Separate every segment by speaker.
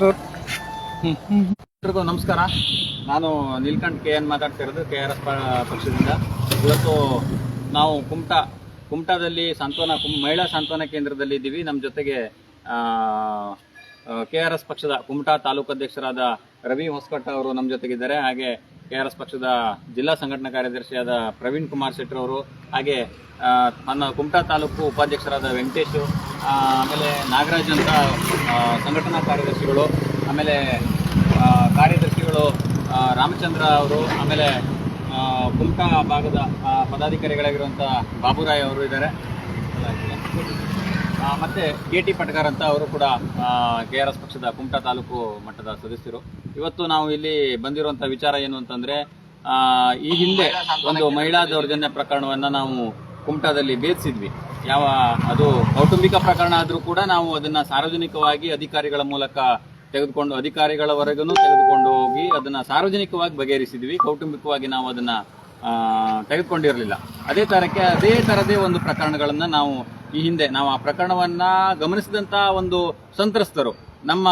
Speaker 1: ಎಲ್ರಿಗೂ ನಮಸ್ಕಾರ. ನಾನು ನೀಲ್ಕಂಠ್ ಕೆ ಎನ್ ಮಾತಾಡ್ತಿರೋದು ಕೆ ಆರ್ ಎಸ್ ಪಕ್ಷದಿಂದ. ಇವತ್ತು ನಾವು ಕುಮಟಾ, ಕುಮಟಾದಲ್ಲಿ ಸಾಂತ್ವನ ಕುಂ ಮಹಿಳಾ ಸಾಂತ್ವನ ಕೇಂದ್ರದಲ್ಲಿ ಇದ್ದೀವಿ. ನಮ್ಮ ಜೊತೆಗೆ ಕೆ ಆರ್ ಎಸ್ ಪಕ್ಷದ ಕುಮಟಾ ತಾಲೂಕು ಅಧ್ಯಕ್ಷರಾದ ರವಿ ಹೊಸಕಟ್ಟ ಅವರು ನಮ್ಮ ಜೊತೆಗಿದ್ದಾರೆ ಹಾಗೆ ಕೆ ಆರ್ ಎಸ್ ಪಕ್ಷದ ಜಿಲ್ಲಾ ಸಂಘಟನಾ ಕಾರ್ಯದರ್ಶಿಯಾದ ಪ್ರವೀಣ್ ಕುಮಾರ್ ಶೆಟ್ಟರ್ ಅವರು, ಹಾಗೆ ನನ್ನ ಕುಮಟಾ ತಾಲೂಕು ಉಪಾಧ್ಯಕ್ಷರಾದ ವೆಂಕಟೇಶು ಆಮೇಲೆ ನಾಗರಾಜ್ ಅಂತ ಸಂಘಟನಾ ಕಾರ್ಯದರ್ಶಿಗಳು, ಆಮೇಲೆ ಕಾರ್ಯದರ್ಶಿಗಳು ರಾಮಚಂದ್ರ ಅವರು, ಆಮೇಲೆ ಕುಮಟಾ ಭಾಗದ ಪದಾಧಿಕಾರಿಗಳಾಗಿರುವಂಥ ಬಾಬುರಾಯ್ ಅವರು ಇದ್ದಾರೆ. ಮತ್ತೆ ಕೆ ಟಿ ಪಟ್ಕರ್ ಅಂತ ಅವರು ಕೂಡ ಕೆ ಆರ್ ಎಸ್ ಪಕ್ಷದ ಕುಮಟಾ ತಾಲೂಕು ಮಟ್ಟದ ಸದಸ್ಯರು. ಇವತ್ತು ನಾವು ಇಲ್ಲಿ ಬಂದಿರುವಂಥ ವಿಚಾರ ಏನು ಅಂತಂದ್ರೆ ಈ ಹಿಂದೆ ಒಂದು ಮಹಿಳಾ ದೌರ್ಜನ್ಯ ಪ್ರಕರಣವನ್ನ ನಾವು ಕುಮಟಾದಲ್ಲಿ ಭೇದಿಸಿದ್ವಿ. ಯಾವ, ಅದು ಕೌಟುಂಬಿಕ ಪ್ರಕರಣ ಆದರೂ ಕೂಡ ನಾವು ಅದನ್ನ ಸಾರ್ವಜನಿಕವಾಗಿ ಅಧಿಕಾರಿಗಳ ಮೂಲಕ ತೆಗೆದುಕೊಂಡು ಅಧಿಕಾರಿಗಳವರೆಗೂ ತೆಗೆದುಕೊಂಡು ಹೋಗಿ ಅದನ್ನ ಸಾರ್ವಜನಿಕವಾಗಿ ಬಗೆಹರಿಸಿದ್ವಿ. ಕೌಟುಂಬಿಕವಾಗಿ ನಾವು ಅದನ್ನ ತೆಗೆದುಕೊಂಡಿರಲಿಲ್ಲ. ಅದೇ ತರಕ್ಕೆ ಅದೇ ತರದೇ ಒಂದು ಪ್ರಕರಣಗಳನ್ನು ನಾವು ಈ ಹಿಂದೆ, ನಾವು ಆ ಪ್ರಕರಣವನ್ನ ಗಮನಿಸಿದಂಥ ಒಂದು ಸಂತ್ರಸ್ತರು ನಮ್ಮ,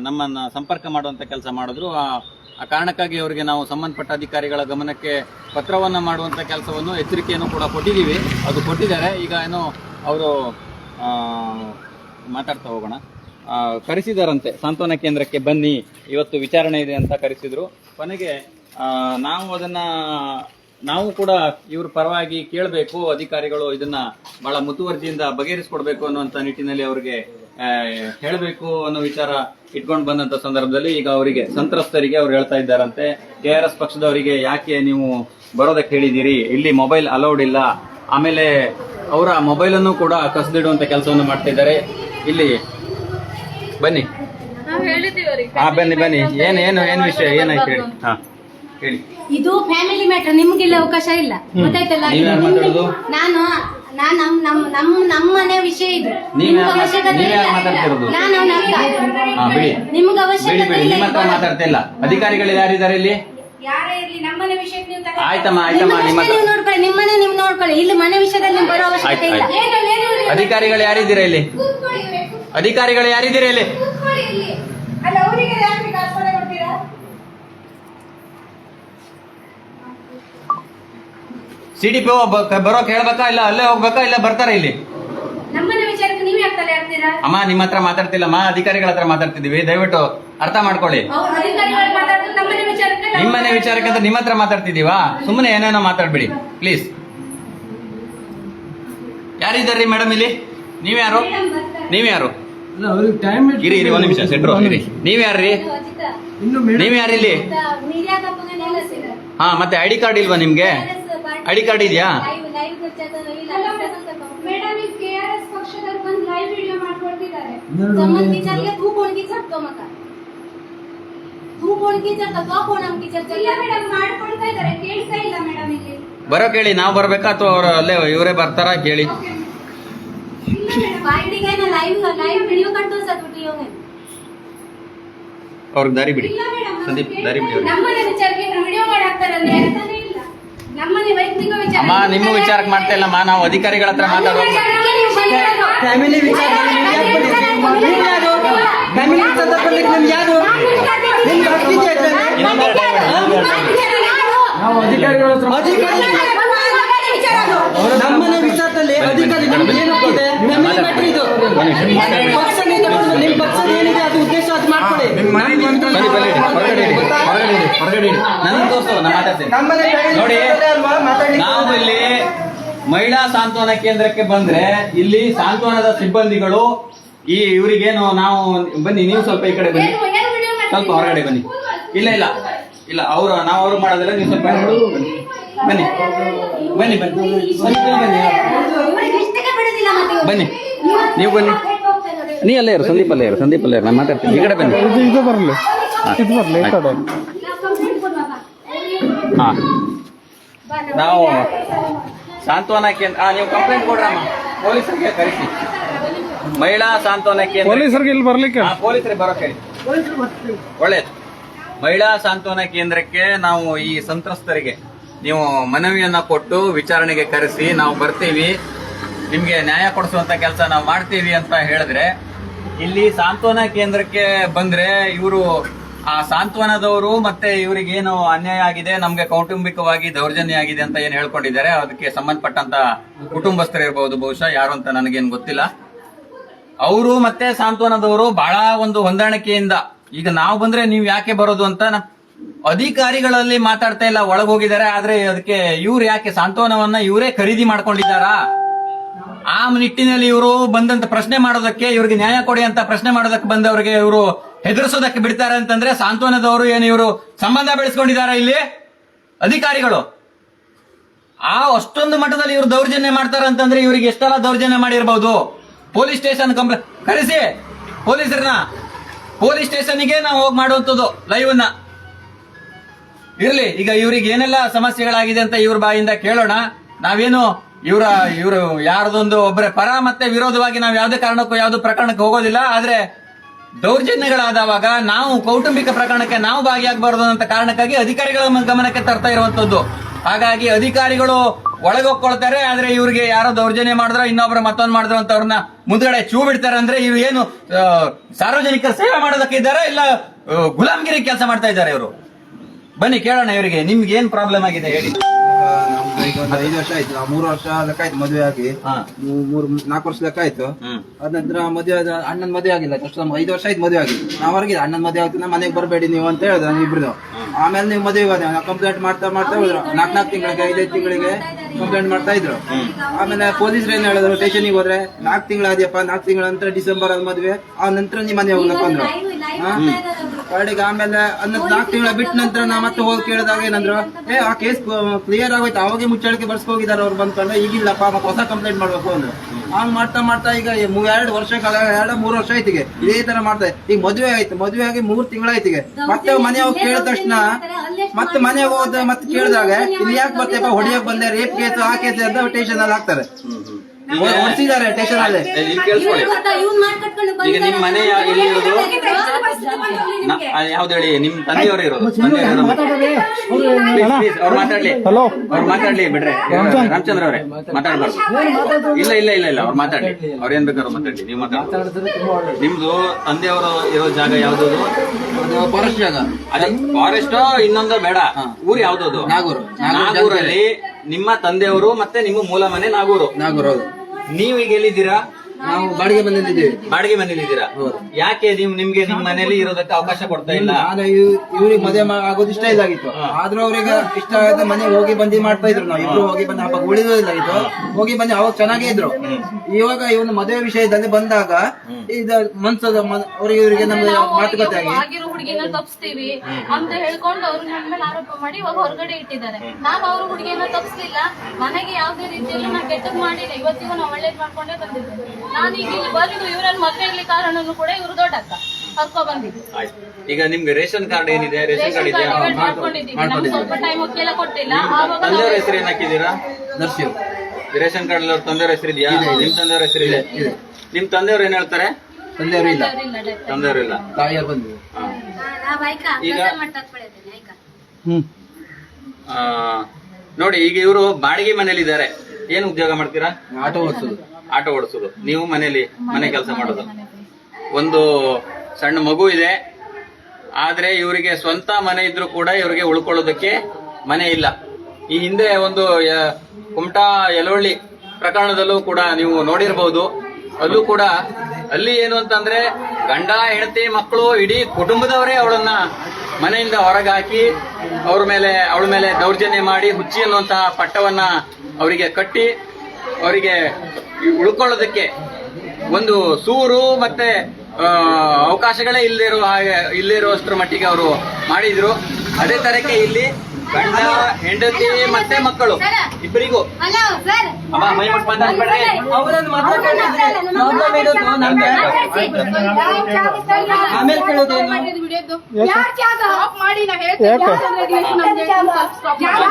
Speaker 1: ನಮ್ಮನ್ನ ಸಂಪರ್ಕ ಮಾಡುವಂತ ಕೆಲಸ ಮಾಡಿದ್ರು. ಆ ಆ ಕಾರಣಕ್ಕಾಗಿ ಅವರಿಗೆ ನಾವು ಸಂಬಂಧಪಟ್ಟ ಅಧಿಕಾರಿಗಳ ಗಮನಕ್ಕೆ ಪತ್ರವನ್ನ ಮಾಡುವಂತ ಕೆಲಸವನ್ನು, ಎಚ್ಚರಿಕೆಯನ್ನು ಕೂಡ ಕೊಟ್ಟಿದ್ದೀವಿ. ಅದು ಕೊಟ್ಟಿದ್ದಾರೆ. ಈಗ ಏನು ಅವರು ಮಾತಾಡ್ತಾ ಹೋಗೋಣ. ಕರೆಸಿದಾರಂತೆ. ಸಾಂತ್ವನ ಕೇಂದ್ರಕ್ಕೆ ಬನ್ನಿ. ಇವತ್ತು ವಿಚಾರಣೆ ಇದೆ ಅಂತ ಕರೆಸಿದ್ರು. ಕೊನೆಗೆ ನಾವು ಅದನ್ನ ನಾವು ಕೂಡ ಇವ್ರ ಪರವಾಗಿ ಕೇಳಬೇಕು ಅಧಿಕಾರಿಗಳು ಇದನ್ನ ಬಹಳ ಮುತುವರ್ಜಿಯಿಂದ ಬಗೆಹರಿಸಿಕೊಡ್ಬೇಕು ಅನ್ನುವಂತ ನಿಟ್ಟಿನಲ್ಲಿ ಅವರಿಗೆ ಹೇಳಬೇಕು ಅನ್ನೋ ವಿಚಾರ ಇಟ್ಕೊಂಡು ಬಂದಂತ ಸಂದರ್ಭದಲ್ಲಿ ಈಗ ಅವರಿಗೆ ಸಂತ್ರಸ್ತರಿಗೆ ಅವ್ರು ಹೇಳ್ತಾ ಇದ್ದಾರಂತೆ. ಕೆ ಆರ್ ಎಸ್ ಪಕ್ಷದವರಿಗೆ ಯಾಕೆ ನೀವು ಬರೋದಕ್ಕೆ ಹೇಳಿದ್ದೀರಿ? ಇಲ್ಲಿ ಮೊಬೈಲ್ ಅಲೌಡ್ ಇಲ್ಲ. ಆಮೇಲೆ ಅವರ ಮೊಬೈಲ್ ಅನ್ನು ಕೂಡ ಕಸಿದಿಡುವಂತ ಕೆಲಸವನ್ನು ಮಾಡ್ತಾ ಇದ್ದಾರೆ. ಇಲ್ಲಿ ಬನ್ನಿ. ಹಾ ಬನ್ನಿ ಬನ್ನಿ. ಏನು ಏನು ಏನ್ ವಿಷಯ? ಏನಾಯ್ತು ಹೇಳಿ. ಹಾ. ಹೇಳಿ.
Speaker 2: ಇದು ಫ್ಯಾಮಿಲಿ ಮ್ಯಾಟರ್ ನಿಮ್ಗಿಲ್ಲ ಅವಕಾಶ ಇಲ್ಲ. ಗೊತ್ತಾಯ್ತಲ್ಲ?
Speaker 1: ನಾನು ಯಾರ್ ಮಾತಾಡೋದು?
Speaker 2: ನಾನು ನಮ್ಮ ನಮ್ ನಮ್ ನಮ್ ನಮ್ಮ ಮನೆ ವಿಷಯ ಇದು.
Speaker 1: ನೀವ್
Speaker 2: ನಿಮ್ಗ್
Speaker 1: ಯಾರ್ ಮಾತಾಡ್-
Speaker 2: ಅವಶ್ಯಕತೆ
Speaker 1: ನೀವ್ ಯಾರ್
Speaker 2: ಇಲ್ಲ.
Speaker 1: ಮಾತಾಡ್ತಿರೋದು?
Speaker 2: ನಾನು ನಿಮ್ಗೆ ಅಕ್ಕ.
Speaker 1: ಹಾ ಬಿಡಿ.
Speaker 2: ನಿಮ್ಗ್
Speaker 1: ಬಿಡಿ
Speaker 2: ಅವಶ್ಯಕತೆ
Speaker 1: ಬಿಡಿ
Speaker 2: ಇಲ್ಲ
Speaker 1: ನಿಮ್ಮ ಹತ್ರ ಮಾತಾಡ್ತಾ ಇಲ್ಲ. ಅಧಿಕಾರಿಗಳು ಯಾರಿದ್ದಾರೆ ಇಲ್ಲಿ?
Speaker 2: ಯಾರೇ ಇರ್ಲಿ ನಮ್ಮನೆ ವಿಷಯಕ್ಕೆ ನೀವು ತಲೆ-
Speaker 1: ಆಯ್ತಮ್ಮ ಆಯ್ತಮ್ಮ ನಿಮ್ಮ ಹತ್ರ
Speaker 2: ನೀವು ನೋಡ್ಕೊಳ್ಳಿ ನಿಮ್ಮನೆ ನೀವು ನೋಡ್ಕೊಳ್ಳಿ. ಇಲ್ಲಿ ಮನೆ ವಿಷಯದಲ್ಲಿ ನೀವು ಬರೋ ಅವಶ್ಯಕತೆ ಇಲ್ಲ.
Speaker 1: ಆಯ್ತು,
Speaker 2: ಏನು, ಏನು, ಏನು?
Speaker 1: ಅಧಿಕಾರಿಗಳು ಯಾರಿದ್ದೀರಾ ಇಲ್ಲಿ?
Speaker 2: ಕೂತ್ಕೊಳ್ಳಿ,
Speaker 1: ಅಧಿಕಾರಿಗಳು ಯಾರಿದ್ದೀರಾ ಇಲ್ಲಿ?
Speaker 2: ಕೂತ್ಕೊಳ್ಳಿ ಇಲ್ಲಿ. ಅಲ್ಲ ಅವರಿಗೆ ಯಾಕೆ
Speaker 1: ಸಿ ಡಿ ಪಿ ಬರೋಕ್ ಹೇಳ್ಬೇಕಾ ಇಲ್ಲ ಅಲ್ಲೇ ಹೋಗ್ಬೇಕಾ ಇಲ್ಲ ಬರ್ತಾರ ಇಲ್ಲಿ?
Speaker 2: ನಮ್ಮನೆ ವಿಚಾರಕ್ಕೆ ನೀವೇ
Speaker 1: ಅಮ್ಮ ನಿಮ್ಮ ಹತ್ರ ಮಾತಾಡ್ತಿಲ್ಲಮ್ಮ ಅಧಿಕಾರಿಗಳ ಹತ್ರ ಮಾತಾಡ್ತಿದೀವಿ ದಯವಿಟ್ಟು ಅರ್ಥ ಮಾಡ್ಕೊಳ್ಳಿ.
Speaker 2: ಅವ್ರು ಅಧಿಕಾರಿಗಳು ಮಾತಾಡ್ತಾರೆ ನಮ್ಮನೆ ವಿಚಾರಕ್ಕೆ ನಾವು-
Speaker 1: ನಿಮ್ಮನೆ ವಿಚಾರಕ್ಕೆ ಅಂತ ನಿಮ್ಮ ಹತ್ರ ಮಾತಾಡ್ತಿದೀವಾ ಸುಮ್ಮನೆ ಏನೇನೋ ಮಾತಾಡ್ಬಿಡಿ ಪ್ಲೀಸ್ ಯಾರಿದ್ದಾರ್ರಿ ಮೇಡಮ್ ಇಲ್ಲಿ? ನೀವ್ಯಾರು? ನೀವ್ಯಾರು? ಇರಿ ಇರಿ ಒಂದ್ ನಿಮಿಷ ಸೆಟ್ರು ಇರಿ. ನೀವ್ಯಾರ್ರಿ? ನೀವ್ಯಾರು ಇಲ್ಲಿ. ಹಾ ಮತ್ತೆ ಐ ಡಿ ಕಾರ್ಡ್ ಇಲ್ವಾ ನಿಮ್ಗೆ? ಐಡಿ ಕಾರ್ಡ್ ಇದೆಯಾ
Speaker 2: ಮೇಡಮ್ ಈಗ ಕೆ ಆರ್ ಎಸ್ ಪಕ್ಷದಲ್ಲಿ ಒಂದು ಲೈವ್ ವಿಡಿಯೋ ಮಾಡ್ಕೊಳ್ತಿದ್ದಾರೆ ಸಮನ್ ಟೀಚರ್ಗೆ ತೂ ಕೋಣ ಟೀಚರ್ ಗಮಕ ತೂ ಕೋಣ ಟೀಚರ್ ತೂ ಕೋಣ ಟೀಚರ್ ಇಲ್ಲ ಮೇಡಮ್ ಮಾಡ್ಕೊಳ್ತಾ ಇದ್ದಾರೆ ಕೇಳ್ತಾ ಇಲ್ಲ ಮೇಡಮ್ ಇಲ್ಲಿ
Speaker 1: ಬರೋಕ್ ಹೇಳಿ ನಾವು ಬರ್ಬೇಕಾ ಅಥವಾ ಅವ್ರ ಅಲ್ಲೇ ಇವರೇ ಬರ್ತಾರ ಕೇಳಿ ಅವ್ರಿಗೆ ದಾರಿ ಬಿಡಿ ಸಂದೀಪ್ ದಾರಿ ಬಿಡಿ
Speaker 2: ವಿಡಿಯೋ ಮಾಡಾಕ್ತಾರಂದ್ರೆ
Speaker 1: ಅಮ್ಮ ನಿಮ್ಮ ವಿಚಾರಕ್ಕೆ ಮಾಡ್ತಾ ಇಲ್ಲಮ್ಮ ನಾವು ಅಧಿಕಾರಿಗಳ ಹತ್ರ ಮಾತಾಡೋದು.
Speaker 3: ಫ್ಯಾಮಿಲಿ ವಿಚಾರದಲ್ಲಿ ನೀವು ಅಧಿಕಾರಿಗಳ ಹತ್ರ ಅಧಿಕಾರಿ ನಮ್ಮನೆ ವಿಚಾರದಲ್ಲಿ ಅಧಿಕಾರಿ ನಮ್ಗೆ ಏನು ಇದೆ. ಫ್ಯಾಮಿಲಿ ಮ್ಯಾಟರ್ ಇದು ಪಕ್ಷ ನಿಮ್ಮ ಪಕ್ಷ ಏನಿದೆ ಅದು ಉದ್ದೇಶ ಅದು ಮಾಡ್ಕೊಳ್ಳಿ
Speaker 1: ನನ್ನ ದೋಸ್ತು ನಾ ಮಾತಾಡ್ತೀನಿ. ನೋಡಿ ನಾವು ಇಲ್ಲಿ ಮಹಿಳಾ ಸಾಂತ್ವನ ಕೇಂದ್ರಕ್ಕೆ ಬಂದ್ರೆ ಇಲ್ಲಿ ಸಾಂತ್ವನದ ಸಿಬ್ಬಂದಿಗಳು ಈ ಇವರಿಗೇನು ನಾವು ಬನ್ನಿ ನೀವು ಸ್ವಲ್ಪ ಈ ಕಡೆ ಬನ್ನಿ. ಸ್ವಲ್ಪ ಹೊರಗಡೆ ಬನ್ನಿ. ಇಲ್ಲ ಇಲ್ಲ. ಇಲ್ಲ ಅವರು ನಾವು ಅವ್ರು ಮಾಡೋದಿಲ್ಲ ನೀವು ಸ್ವಲ್ಪ ಬನ್ನಿ. ಬನ್ನಿ ಬನ್ನಿ. ಬನ್ನಿ ಬನ್ನಿ. ನೀವು ಬನ್ನಿ. ನೀ ಅಲ್ಲೇ ಇರು ಸಂದೀಪ್ ಅಲ್ಲೇ ಇರು ಸಂದೀಪ್ ಅಲ್ಲೇ ಇರು ನಾನು ಮಾತಾಡ್ತೀನಿ. ಈ ಕಡೆ ಬನ್ನಿ.
Speaker 4: ಇದು ಬರಲಿ. ಇದು ಬರಲಿ ಈ ಕಡೆ.
Speaker 1: ಹಾ. ನಾವು ಸಾಂತ್ವನ ಕೇಂದ್ರ ಹಾಂ ನೀವು ಕಂಪ್ಲೇಂಟ್ ಕೊಡ್ರಮ್ಮ ಪೊಲೀಸರಿಗೆ ಕರೆಸಿ ಮಹಿಳಾ ಸಾಂತ್ವನ ಕೇಂದ್ರ
Speaker 4: ಪೊಲೀಸರಿಗೆ ಇಲ್ಲಿ ಬರ್ಲಿಕ್ಕೆ.
Speaker 1: ಹಾ, ಪೊಲೀಸರಿಗೆ ಬರೋಕೆ ಒಳ್ಳೆಯದು ಒಳ್ಳೇದು. ಮಹಿಳಾ ಸಾಂತ್ವನ ಕೇಂದ್ರಕ್ಕೆ ನಾವು ಈ ಸಂತ್ರಸ್ತರಿಗೆ ನೀವು ಮನವಿಯನ್ನ ಕೊಟ್ಟು ವಿಚಾರಣೆಗೆ ಕರೆಸಿ, ನಾವು ಬರ್ತೀವಿ, ನಿಮಗೆ ನ್ಯಾಯ ಕೊಡಿಸುವಂತ ಕೆಲಸ ನಾವು ಮಾಡ್ತೀವಿ ಅಂತ ಹೇಳಿದ್ರೆ, ಇಲ್ಲಿ ಸಾಂತ್ವನ ಕೇಂದ್ರಕ್ಕೆ ಬಂದ್ರೆ ಇವರು, ಆ ಸಾಂತ್ವನದವರು ಮತ್ತೆ ಇವರಿಗೆ ಏನು ಅನ್ಯಾಯ ಆಗಿದೆ, ನಮ್ಗೆ ಕೌಟುಂಬಿಕವಾಗಿ ದೌರ್ಜನ್ಯ ಆಗಿದೆ ಅಂತ ಏನ್ ಹೇಳ್ಕೊಂಡಿದ್ದಾರೆ, ಅದಕ್ಕೆ ಸಂಬಂಧಪಟ್ಟಂತ ಕುಟುಂಬಸ್ಥರು ಇರಬಹುದು ಬಹುಶಃ, ಯಾರು ಅಂತ ನನಗೇನು ಗೊತ್ತಿಲ್ಲ. ಅವರು ಮತ್ತೆ ಸಾಂತ್ವನದವರು ಬಹಳ ಒಂದು ಹೊಂದಾಣಿಕೆಯಿಂದ, ಈಗ ನಾವು ಬಂದ್ರೆ ನೀವು ಯಾಕೆ ಬರೋದು ಅಂತ ಅಧಿಕಾರಿಗಳಲ್ಲಿ ಮಾತಾಡ್ತಾ ಇಲ್ಲ ಒಳಗ್ ಹೋಗಿದ್ದಾರೆ ಆದ್ರೆ ಅದಕ್ಕೆ ಇವ್ರು ಯಾಕೆ ಸಾಂತ್ವನವನ್ನ ಇವರೇ ಖರೀದಿ ಮಾಡ್ಕೊಂಡಿದ್ದಾರಾ? ಆ ನಿಟ್ಟಿನಲ್ಲಿ ಇವರು ಬಂದಂತ ಪ್ರಶ್ನೆ ಮಾಡೋದಕ್ಕೆ ಇವ್ರಿಗೆ ನ್ಯಾಯ ಕೊಡಿ ಅಂತ ಪ್ರಶ್ನೆ ಮಾಡೋದಕ್ಕೆ ಬಂದವರಿಗೆ ಇವರು ಹೆದರ್ಸೋದಕ್ಕೆ ಬಿಡ್ತಾರೆ ಅಂತಂದ್ರೆ ಸಾಂತ್ವನದವರು ಏನು ಇವರು ಸಂಬಂಧ ಬೆಳೆಸ್ಕೊಂಡಿದ್ದಾರೆ ಇಲ್ಲಿ? ಅಧಿಕಾರಿಗಳು. ಆ ಅಷ್ಟೊಂದು ಮಟ್ಟದಲ್ಲಿ ಇವರು ದೌರ್ಜನ್ಯ ಮಾಡ್ತಾರ ಅಂತಂದ್ರೆ ಇವರಿಗೆ ಎಷ್ಟೆಲ್ಲ ದೌರ್ಜನ್ಯ ಮಾಡಿರ್ಬಹುದು ಪೊಲೀಸ್ ಸ್ಟೇಷನ್ ಕಂಪ್ಲೇಂಟ್ ಕರೆಸಿ, ಪೊಲೀಸರನ್ನ. ಪೊಲೀಸ್ ಸ್ಟೇಷನ್ಗೆ ನಾವು ಹೋಗಿ ಮಾಡುವಂಥದ್ದು ಲೈವ್ ಇರ್ಲಿ, ಈಗ ಇವ್ರಿಗೆ ಏನೆಲ್ಲ ಸಮಸ್ಯೆಗಳಾಗಿದೆ ಅಂತ ಇವ್ರ ಬಾಯಿಂದ ಕೇಳೋಣ. ನಾವೇನು ಇವರ, ಇವರು ಯಾರದೊಂದು ಒಬ್ಬರ ಪರ ಮತ್ತೆ ವಿರೋಧವಾಗಿ ನಾವು ಯಾವುದೇ ಕಾರಣಕ್ಕೂ ಯಾವ್ದು ಪ್ರಕರಣಕ್ಕೆ ಹೋಗೋದಿಲ್ಲ, ಆದ್ರೆ ದೌರ್ಜನ್ಯಗಳಾದವಾಗ ನಾವು ಕೌಟುಂಬಿಕ ಪ್ರಕರಣಕ್ಕೆ ನಾವು ಭಾಗಿಯಾಗಬಾರದು ಅಂತ ಕಾರಣಕ್ಕಾಗಿ ಅಧಿಕಾರಿಗಳ ಗಮನಕ್ಕೆ ತರ್ತಾ ಇರುವಂತದ್ದು ಹಾಗಾಗಿ ಅಧಿಕಾರಿಗಳು ಒಳಗೊಳ್ತಾರೆ ಆದ್ರೆ ಇವ್ರಿಗೆ ಯಾರೋ ದೌರ್ಜನ್ಯ ಮಾಡಿದ್ರ, ಇನ್ನೊಬ್ರು ಮತ್ತೊಂದು ಮಾಡಿದ್ರು ಅಂತ ಅವ್ರನ್ನ ಮುಂದ್ಗಡೆ ಚೂ ಬಿಡ್ತಾರೆ ಅಂದ್ರೆ ಇವ್ರು ಏನು ಸಾರ್ವಜನಿಕ ಸೇವೆ ಮಾಡೋದಕ್ಕೆ ಇದ್ದಾರೆ ಇಲ್ಲ ಗುಲಾಮ್ಗಿರಿ ಕೆಲಸ ಮಾಡ್ತಾ ಇದ್ದಾರೆ ಇವರು? ಬನ್ನಿ ಕೇಳೋಣ ಇವರಿಗೆ ನಿಮ್ಗೆ ಏನ್ ಪ್ರಾಬ್ಲಮ್ ಆಗಿದೆ ಹೇಳಿ.
Speaker 5: ನಮ್ದು ಈಗ ಒಂದು ಐದು ವರ್ಷ ಆಯ್ತು. ನಾವು ಮೂರು ವರ್ಷ ಲೆಕ್ಕ ಆಯ್ತು ಮದುವೆ ಆಗಿ.
Speaker 1: ಹಾ.
Speaker 5: ಮೂ- ಮೂರು ನಾಲ್ಕು ವರ್ಷ ಲೆಕ್ಕ ಆಯ್ತು.
Speaker 1: ಹ್ಮ್.
Speaker 5: ಅದ ನಂತರ ಮದುವೆ ಆದ ಅಣ್ಣನ ಮದುವೆ ಆಗಿಲ್ಲ. ನಮ್ಗೆ ಐದು ವರ್ಷ ಆಯ್ತು ಮದುವೆ ಆಗಿ. ನಾವು ಹೊರಗಿದೆ ಅಣ್ಣನ ಮದುವೆ ಆಗ್ತೀನಿ ಮನೆಗೆ ಬರಬೇಡಿ ನೀವು ಅಂತ ಹೇಳಿದ್ರೆ ನಾನು ಇಬ್ರು ಆಮೇಲೆ ನೀವು ಮದುವೆ ಕಂಪ್ಲೇಂಟ್ ಮಾಡ್ತಾ ಮಾಡ್ತಾ ಹೋದ್ರು. ನಾಲ್ಕು ನಾಲ್ಕು ತಿಂಗಳಿಗೆ ಐದೈದು ತಿಂಗಳಿಗೆ ಕಂಪ್ಲೇಂಟ್ ಮಾಡ್ತಾ ಇದ್ರು. ಆಮೇಲೆ ಪೊಲೀಸರು ಏನ್ ಹೇಳಿದ್ರು? ಸ್ಟೇಷನ್ಗೆ ಹೋದ್ರೆ ನಾಲ್ಕು ತಿಂಗಳಾದ್ಯಪ್ಪ ನಾಲ್ಕು ತಿಂಗಳ ನಂತರ ಡಿಸೆಂಬರ್ ಅಲ್ಲಿ ಮದುವೆ. ಆ ನಂತರ ನಿಮ್ಮ ಮನೆ ಹೋಗ್ಲಕ್ಕ ಅಂದ್ರು. ಹಾ? ಕಡೆಗೆ ಆಮೇಲೆ ಅನ್ನದ್ ನಾಲ್ಕು ತಿಂಗಳ ಬಿಟ್ಟ ನಂತರ ನಾ ಮತ್ತೆ ಹೋಗಿ ಕೇಳಿದಾಗ ಏನಂದ್ರು ಏ ಆ ಕೇಸ್ ಕ್ಲಿಯರ್ ಆಗೋಯ್ತು. ಅವಾಗೆ ಮುಚ್ಚಳಿಕೆ ಬರ್ಸ್ಕೋಗಿದ್ದಾರೆ ಅವ್ರು ಬಂದ್ಕೊಂಡು ಈಗಿಲ್ಲಪ್ಪ ಮತ್ತೆ ಹೊಸ ಕಂಪ್ಲೇಂಟ್ ಮಾಡ್ಬೇಕು ಅಂದ್ರೆ. ಹಂಗ್ ಮಾಡ್ತಾ ಮಾಡ್ತಾ ಈಗ ಎರಡು ವರ್ಷ ಕಾಲ ಎರಡು ಮೂರು ವರ್ಷ ಆಯ್ತಿಗೆ ಇದೇ ತರ ಮಾಡ್ತಾ ಈಗ ಮದುವೆ ಆಯ್ತು. ಮದುವೆ ಆಗಿ ಮೂರ್ ತಿಂಗಳಾಯ್ತಿಗೆ ಮತ್ತೆ ಮನೆ ಹೋಗಿ ಕೇಳಿದ ತಕ್ಷಣ ಮತ್ತೆ ಮನೆ ಹೋದ ಮತ್ತೆ ಕೇಳಿದಾಗ ಇಲ್ಲಿ ಯಾಕೆ ಬರ್ತೇಪ ಹೊಡಿಯಕ್ ಬಂದೆ ರೇಪ್ ಕೇಸು ಆ ಕೇಸು ಅಂತ ಟೇಷನ್ ಅಲ್ಲಿ ಹಾಕ್ತಾರೆ. ಹೊಡ್ಸಿದ್ದಾರೆ ಸ್ಟೇಷನ್ ಅಲ್ಲಿ.
Speaker 1: ಇಲ್ಲಿ ಕೇಳಿಸ್ಕೊಳ್ಳಿ ಈಗ ನಿಮ್ ಮನೆ ಯಾ- ಎಲ್ಲಿ ಇರೋದು? ಯಾವ್ದು ಹೇಳಿ? ನಿಮ್ ತಂದೆಯವರು ಇರೋದು. ತಂದೆಯವರು ಅವ್ರು ಮಾತಾಡ್ಲಿ.
Speaker 4: ಹಲೋ
Speaker 1: ಅವ್ರು ಮಾತಾಡ್ಲಿ ಬಿಡ್ರೆ. ರಾಮಚಂದ್ರ. ಅವರೇ ಮಾತಾಡ್ಬಾರ್ದು. ಇಲ್ಲ ಇಲ್ಲ ಇಲ್ಲ ಇಲ್ಲ ಅವ್ರು ಮಾತಾಡ್ಲಿ. ಅವ್ರ ಏನ್ ಬೇಕಾದ್ರು ಮಾತಾಡ್ಲಿ. ನೀವು ಮಾತಾಡ್ತಾರೆ ನಿಮ್ದು ತಂದೆಯವರು ಇರೋ ಜಾಗ ಯಾವ್ದು
Speaker 5: ಫಾರೆಸ್ಟ್ ಜಾಗ.
Speaker 1: ಅದೇ ಫಾರೆಸ್ಟ್ ಇನ್ನೊಂದು ಬೇಡ. ಊರು ಯಾವ್ದದು?
Speaker 5: ನಾಗೂರು.
Speaker 1: ನಾಗೂರಲ್ಲಿ ನಿಮ್ಮ ತಂದೆಯವರು ಮತ್ತೆ ನಿಮ್ಮ ಮೂಲ ಮನೆ ನಾಗೂರು.
Speaker 5: ನಾಗೂರ್ ಹೌದು.
Speaker 1: ನೀವು ಈಗ ಎಲ್ಲಿದ್ದೀರಾ?
Speaker 5: ನಾವು ಬಾಡಿಗೆ ಬಂದಿದ್ದೀವಿ.
Speaker 1: ಬಾಡಿಗೆ ಮನೇಲಿದ್ದೀರಾ ಯಾಕೆ ನಿಮ್ ನಿಮ್ಗೆ ನಿಮ್ ಮನೇಲಿ ಇರೋದಕ್ಕೆ ಅವಕಾಶ ಕೊಡ್ತಾ ಇಲ್ಲ?
Speaker 5: ನಾನು ಇವ್ರಿಗೆ ಮದುವೆ ಆಗೋದು ಇಷ್ಟ ಇಲ್ಲ ಆಗಿತ್ತು ಆದ್ರೂ ಅವ್ರಿಗೆ ಇಷ್ಟ ಆಗದ ಮನೆಗೆ ಹೋಗಿ ಬಂದು ಮಾಡ್ತಾ ಇದ್ರು ನಾವು. ಇಬ್ರು ಹೋಗಿ ಬಂದು ಹಬ್ಬ ಉಳಿದೋದಿಲ್ಲ ಆಗಿತ್ತು ಹೋಗಿ ಬಂದು ಅವಾಗ ಚೆನ್ನಾಗೇ ಇದ್ರು. ಇವಾಗ ಇವನು ಮದುವೆ ವಿಷಯದಲ್ಲಿ ಬಂದಾಗ ಇದ ಮನ್ಸದ ಮ- ಅವ್ರಿಗೆ ಇವರಿಗೆ ನಮ್ಗೆ ಮಾತುಕತೆ ಆಗಿ.
Speaker 6: ಆಗಿರೋ ಹುಡುಗಿನ ತಪ್ಪಿಸ್ತೀವಿ ಅಂತ ಹೇಳ್ಕೊಂಡು ಅವ್ರು ನನ್ನ ಮೇಲೆ ಆರೋಪ ಮಾಡಿ ಇವಾಗ ಹೊರಗಡೆ ಇಟ್ಟಿದ್ದಾರೆ. ನಾನು ಅವ್ರ ಹುಡುಗಿನ ತಪ್ಪಿಸ್ಲಿಲ್ಲ ನನಗೆ ಯಾವ್ದೇ ರೀತಿಯಲ್ಲೂ ನಾನು ಕೆಟ್ಟದ್ ಮಾಡಿಲ್ಲ. ಇವತ್ತಿಗೂ ನಾವು ಒಳ್ಳೇದ್ ಮಾಡ್ಕೊಂಡೇ ಬಂದಿದ್ದೇನೆ ನಾನು ಈಗ ಇಲ್ಲಿ ಬಂದು ಇವರಲ್ಲಿ ಮದ್ವೆ ಆಗ್ಲಿ ಕಾರಣನು ಕೂಡ ಇವ್ರು ದೊಡ್ಡ ಅಕ್ಕ. ಕರ್ಕೊ ಬಂದಿದ್ದು.
Speaker 1: ಆಯ್ತು. ಈಗ ನಿಮ್ಗೆ ರೇಷನ್ ಕಾರ್ಡ್ ಏನಿದೆ? ರೇಷನ್ ಕಾರ್ಡ್ ಇದೆಯಾ?
Speaker 6: ಮಾಡ್ಕೊಂಡಿದ್ದೀವಿ. ನಮ್ಗೆ ಸ್ವಲ್ಪ ಟೈಮ್ ಕೆಲ ಕೊಟ್ಟಿಲ್ಲ. ಆವಾಗ
Speaker 1: ತಂದೆಯವ್ರ ಹೆಸರು ಏನ್ ಹಾಕಿದ್ದೀರಾ
Speaker 5: ನರ್ಸಿಂಗ್
Speaker 1: ರೇಷನ್ ಕಾರ್ಡ್ ಅಲ್ಲಿ ಅವ್ರ ತಂದೆಯವ್ರ ಹೆಸರು ಇದೆಯಾ? ನಿಮ್ ತಂದೆಯವ್ರ ಹೆಸರು ಇದೆ. ನಿಮ್ ತಂದೆಯವ್ರು ಏನ್ ಹೇಳ್ತಾರೆ?
Speaker 5: ತಂದೆಯವರು ಇಲ್ಲ.
Speaker 1: ತಂದೆಯವ್ರು ಇಲ್ಲ
Speaker 5: ತಾಯಿಯವ್ರು ಬಂದ್ರು.
Speaker 1: ಈಗ
Speaker 4: ಹ್ಮ್.
Speaker 1: ಆ, ನೋಡಿ ಈಗ ಇವರು ಬಾಡಿಗೆ ಮನೇಲಿ ಇದ್ದಾರೆ ಏನ್ ಉದ್ಯೋಗ ಮಾಡ್ತೀರಾ?
Speaker 5: ಆಟೋ ಓಡಿಸೋದು.
Speaker 1: ಆಟೋ ಓಡಿಸೋದು. ನೀವು ಮನೇಲಿ ಮನೆ ಕೆಲಸ ಮಾಡೋದು. ಒಂದು ಸಣ್ಣ ಮಗು ಇದೆ ಆದ್ರೆ ಇವರಿಗೆ ಸ್ವಂತ ಮನೆ ಇದ್ರೂ ಕೂಡ ಇವರಿಗೆ ಉಳ್ಕೊಳ್ಳೋದಕ್ಕೆ ಮನೆ ಇಲ್ಲ. ಈ ಹಿಂದೆ ಒಂದು ಕುಮಟಾ ಯಲವಳ್ಳಿ ಪ್ರಕರಣದಲ್ಲೂ ಕೂಡ ನೀವು ನೋಡಿರಬಹುದು ಅಲ್ಲೂ ಕೂಡ ಅಲ್ಲಿ ಏನು ಅಂತಂದ್ರೆ ಗಂಡ ಹೆಂಡತಿ ಮಕ್ಕಳು ಇಡೀ ಕುಟುಂಬದವರೇ ಅವಳನ್ನ ಮನೆಯಿಂದ ಹೊರಗೆ ಹಾಕಿ ಅವ್ರ ಮೇಲೆ ಅವಳ ಮೇಲೆ ದೌರ್ಜನ್ಯ ಮಾಡಿ ಹುಚ್ಚಿ ಅನ್ನುವಂತಹ ಪಟ್ಟವನ್ನ ಅವರಿಗೆ ಕಟ್ಟಿ ಅವರಿಗೆ ಉಳ್ಕೊಳ್ಳೋದಕ್ಕೆ ಒಂದು ಸೂರು ಮತ್ತೆ ಅವಕಾಶಗಳೇ ಇಲ್ಲದೆ ಇರೋ ಹಾಗೆ ಇಲ್ಲದೆ ಇರುವಷ್ಟರ ಮಟ್ಟಿಗೆ ಅವರು ಮಾಡಿದ್ರು ಅದೇ ತರಕ್ಕೆ ಇಲ್ಲಿ ಗಂಡ ಹೆಂಡತಿ ಮತ್ತೆ ಮಕ್ಕಳು ಇಬ್ಬರಿಗೂ ಅಮ್ಮ ಮೈ ಮಾತಾಡ್ಬೇಡ್ರಿ
Speaker 3: ಅವರನ್ನು ಆಮೇಲೆ ಕೇಳೋದೇನು
Speaker 2: ಮಾಡಿ ನಾ ಹೇಳ್ತೀನಿ
Speaker 4: ಯಾಕೆ?
Speaker 2: ನಮ್ಗೆ stop ಮಾಡಿ.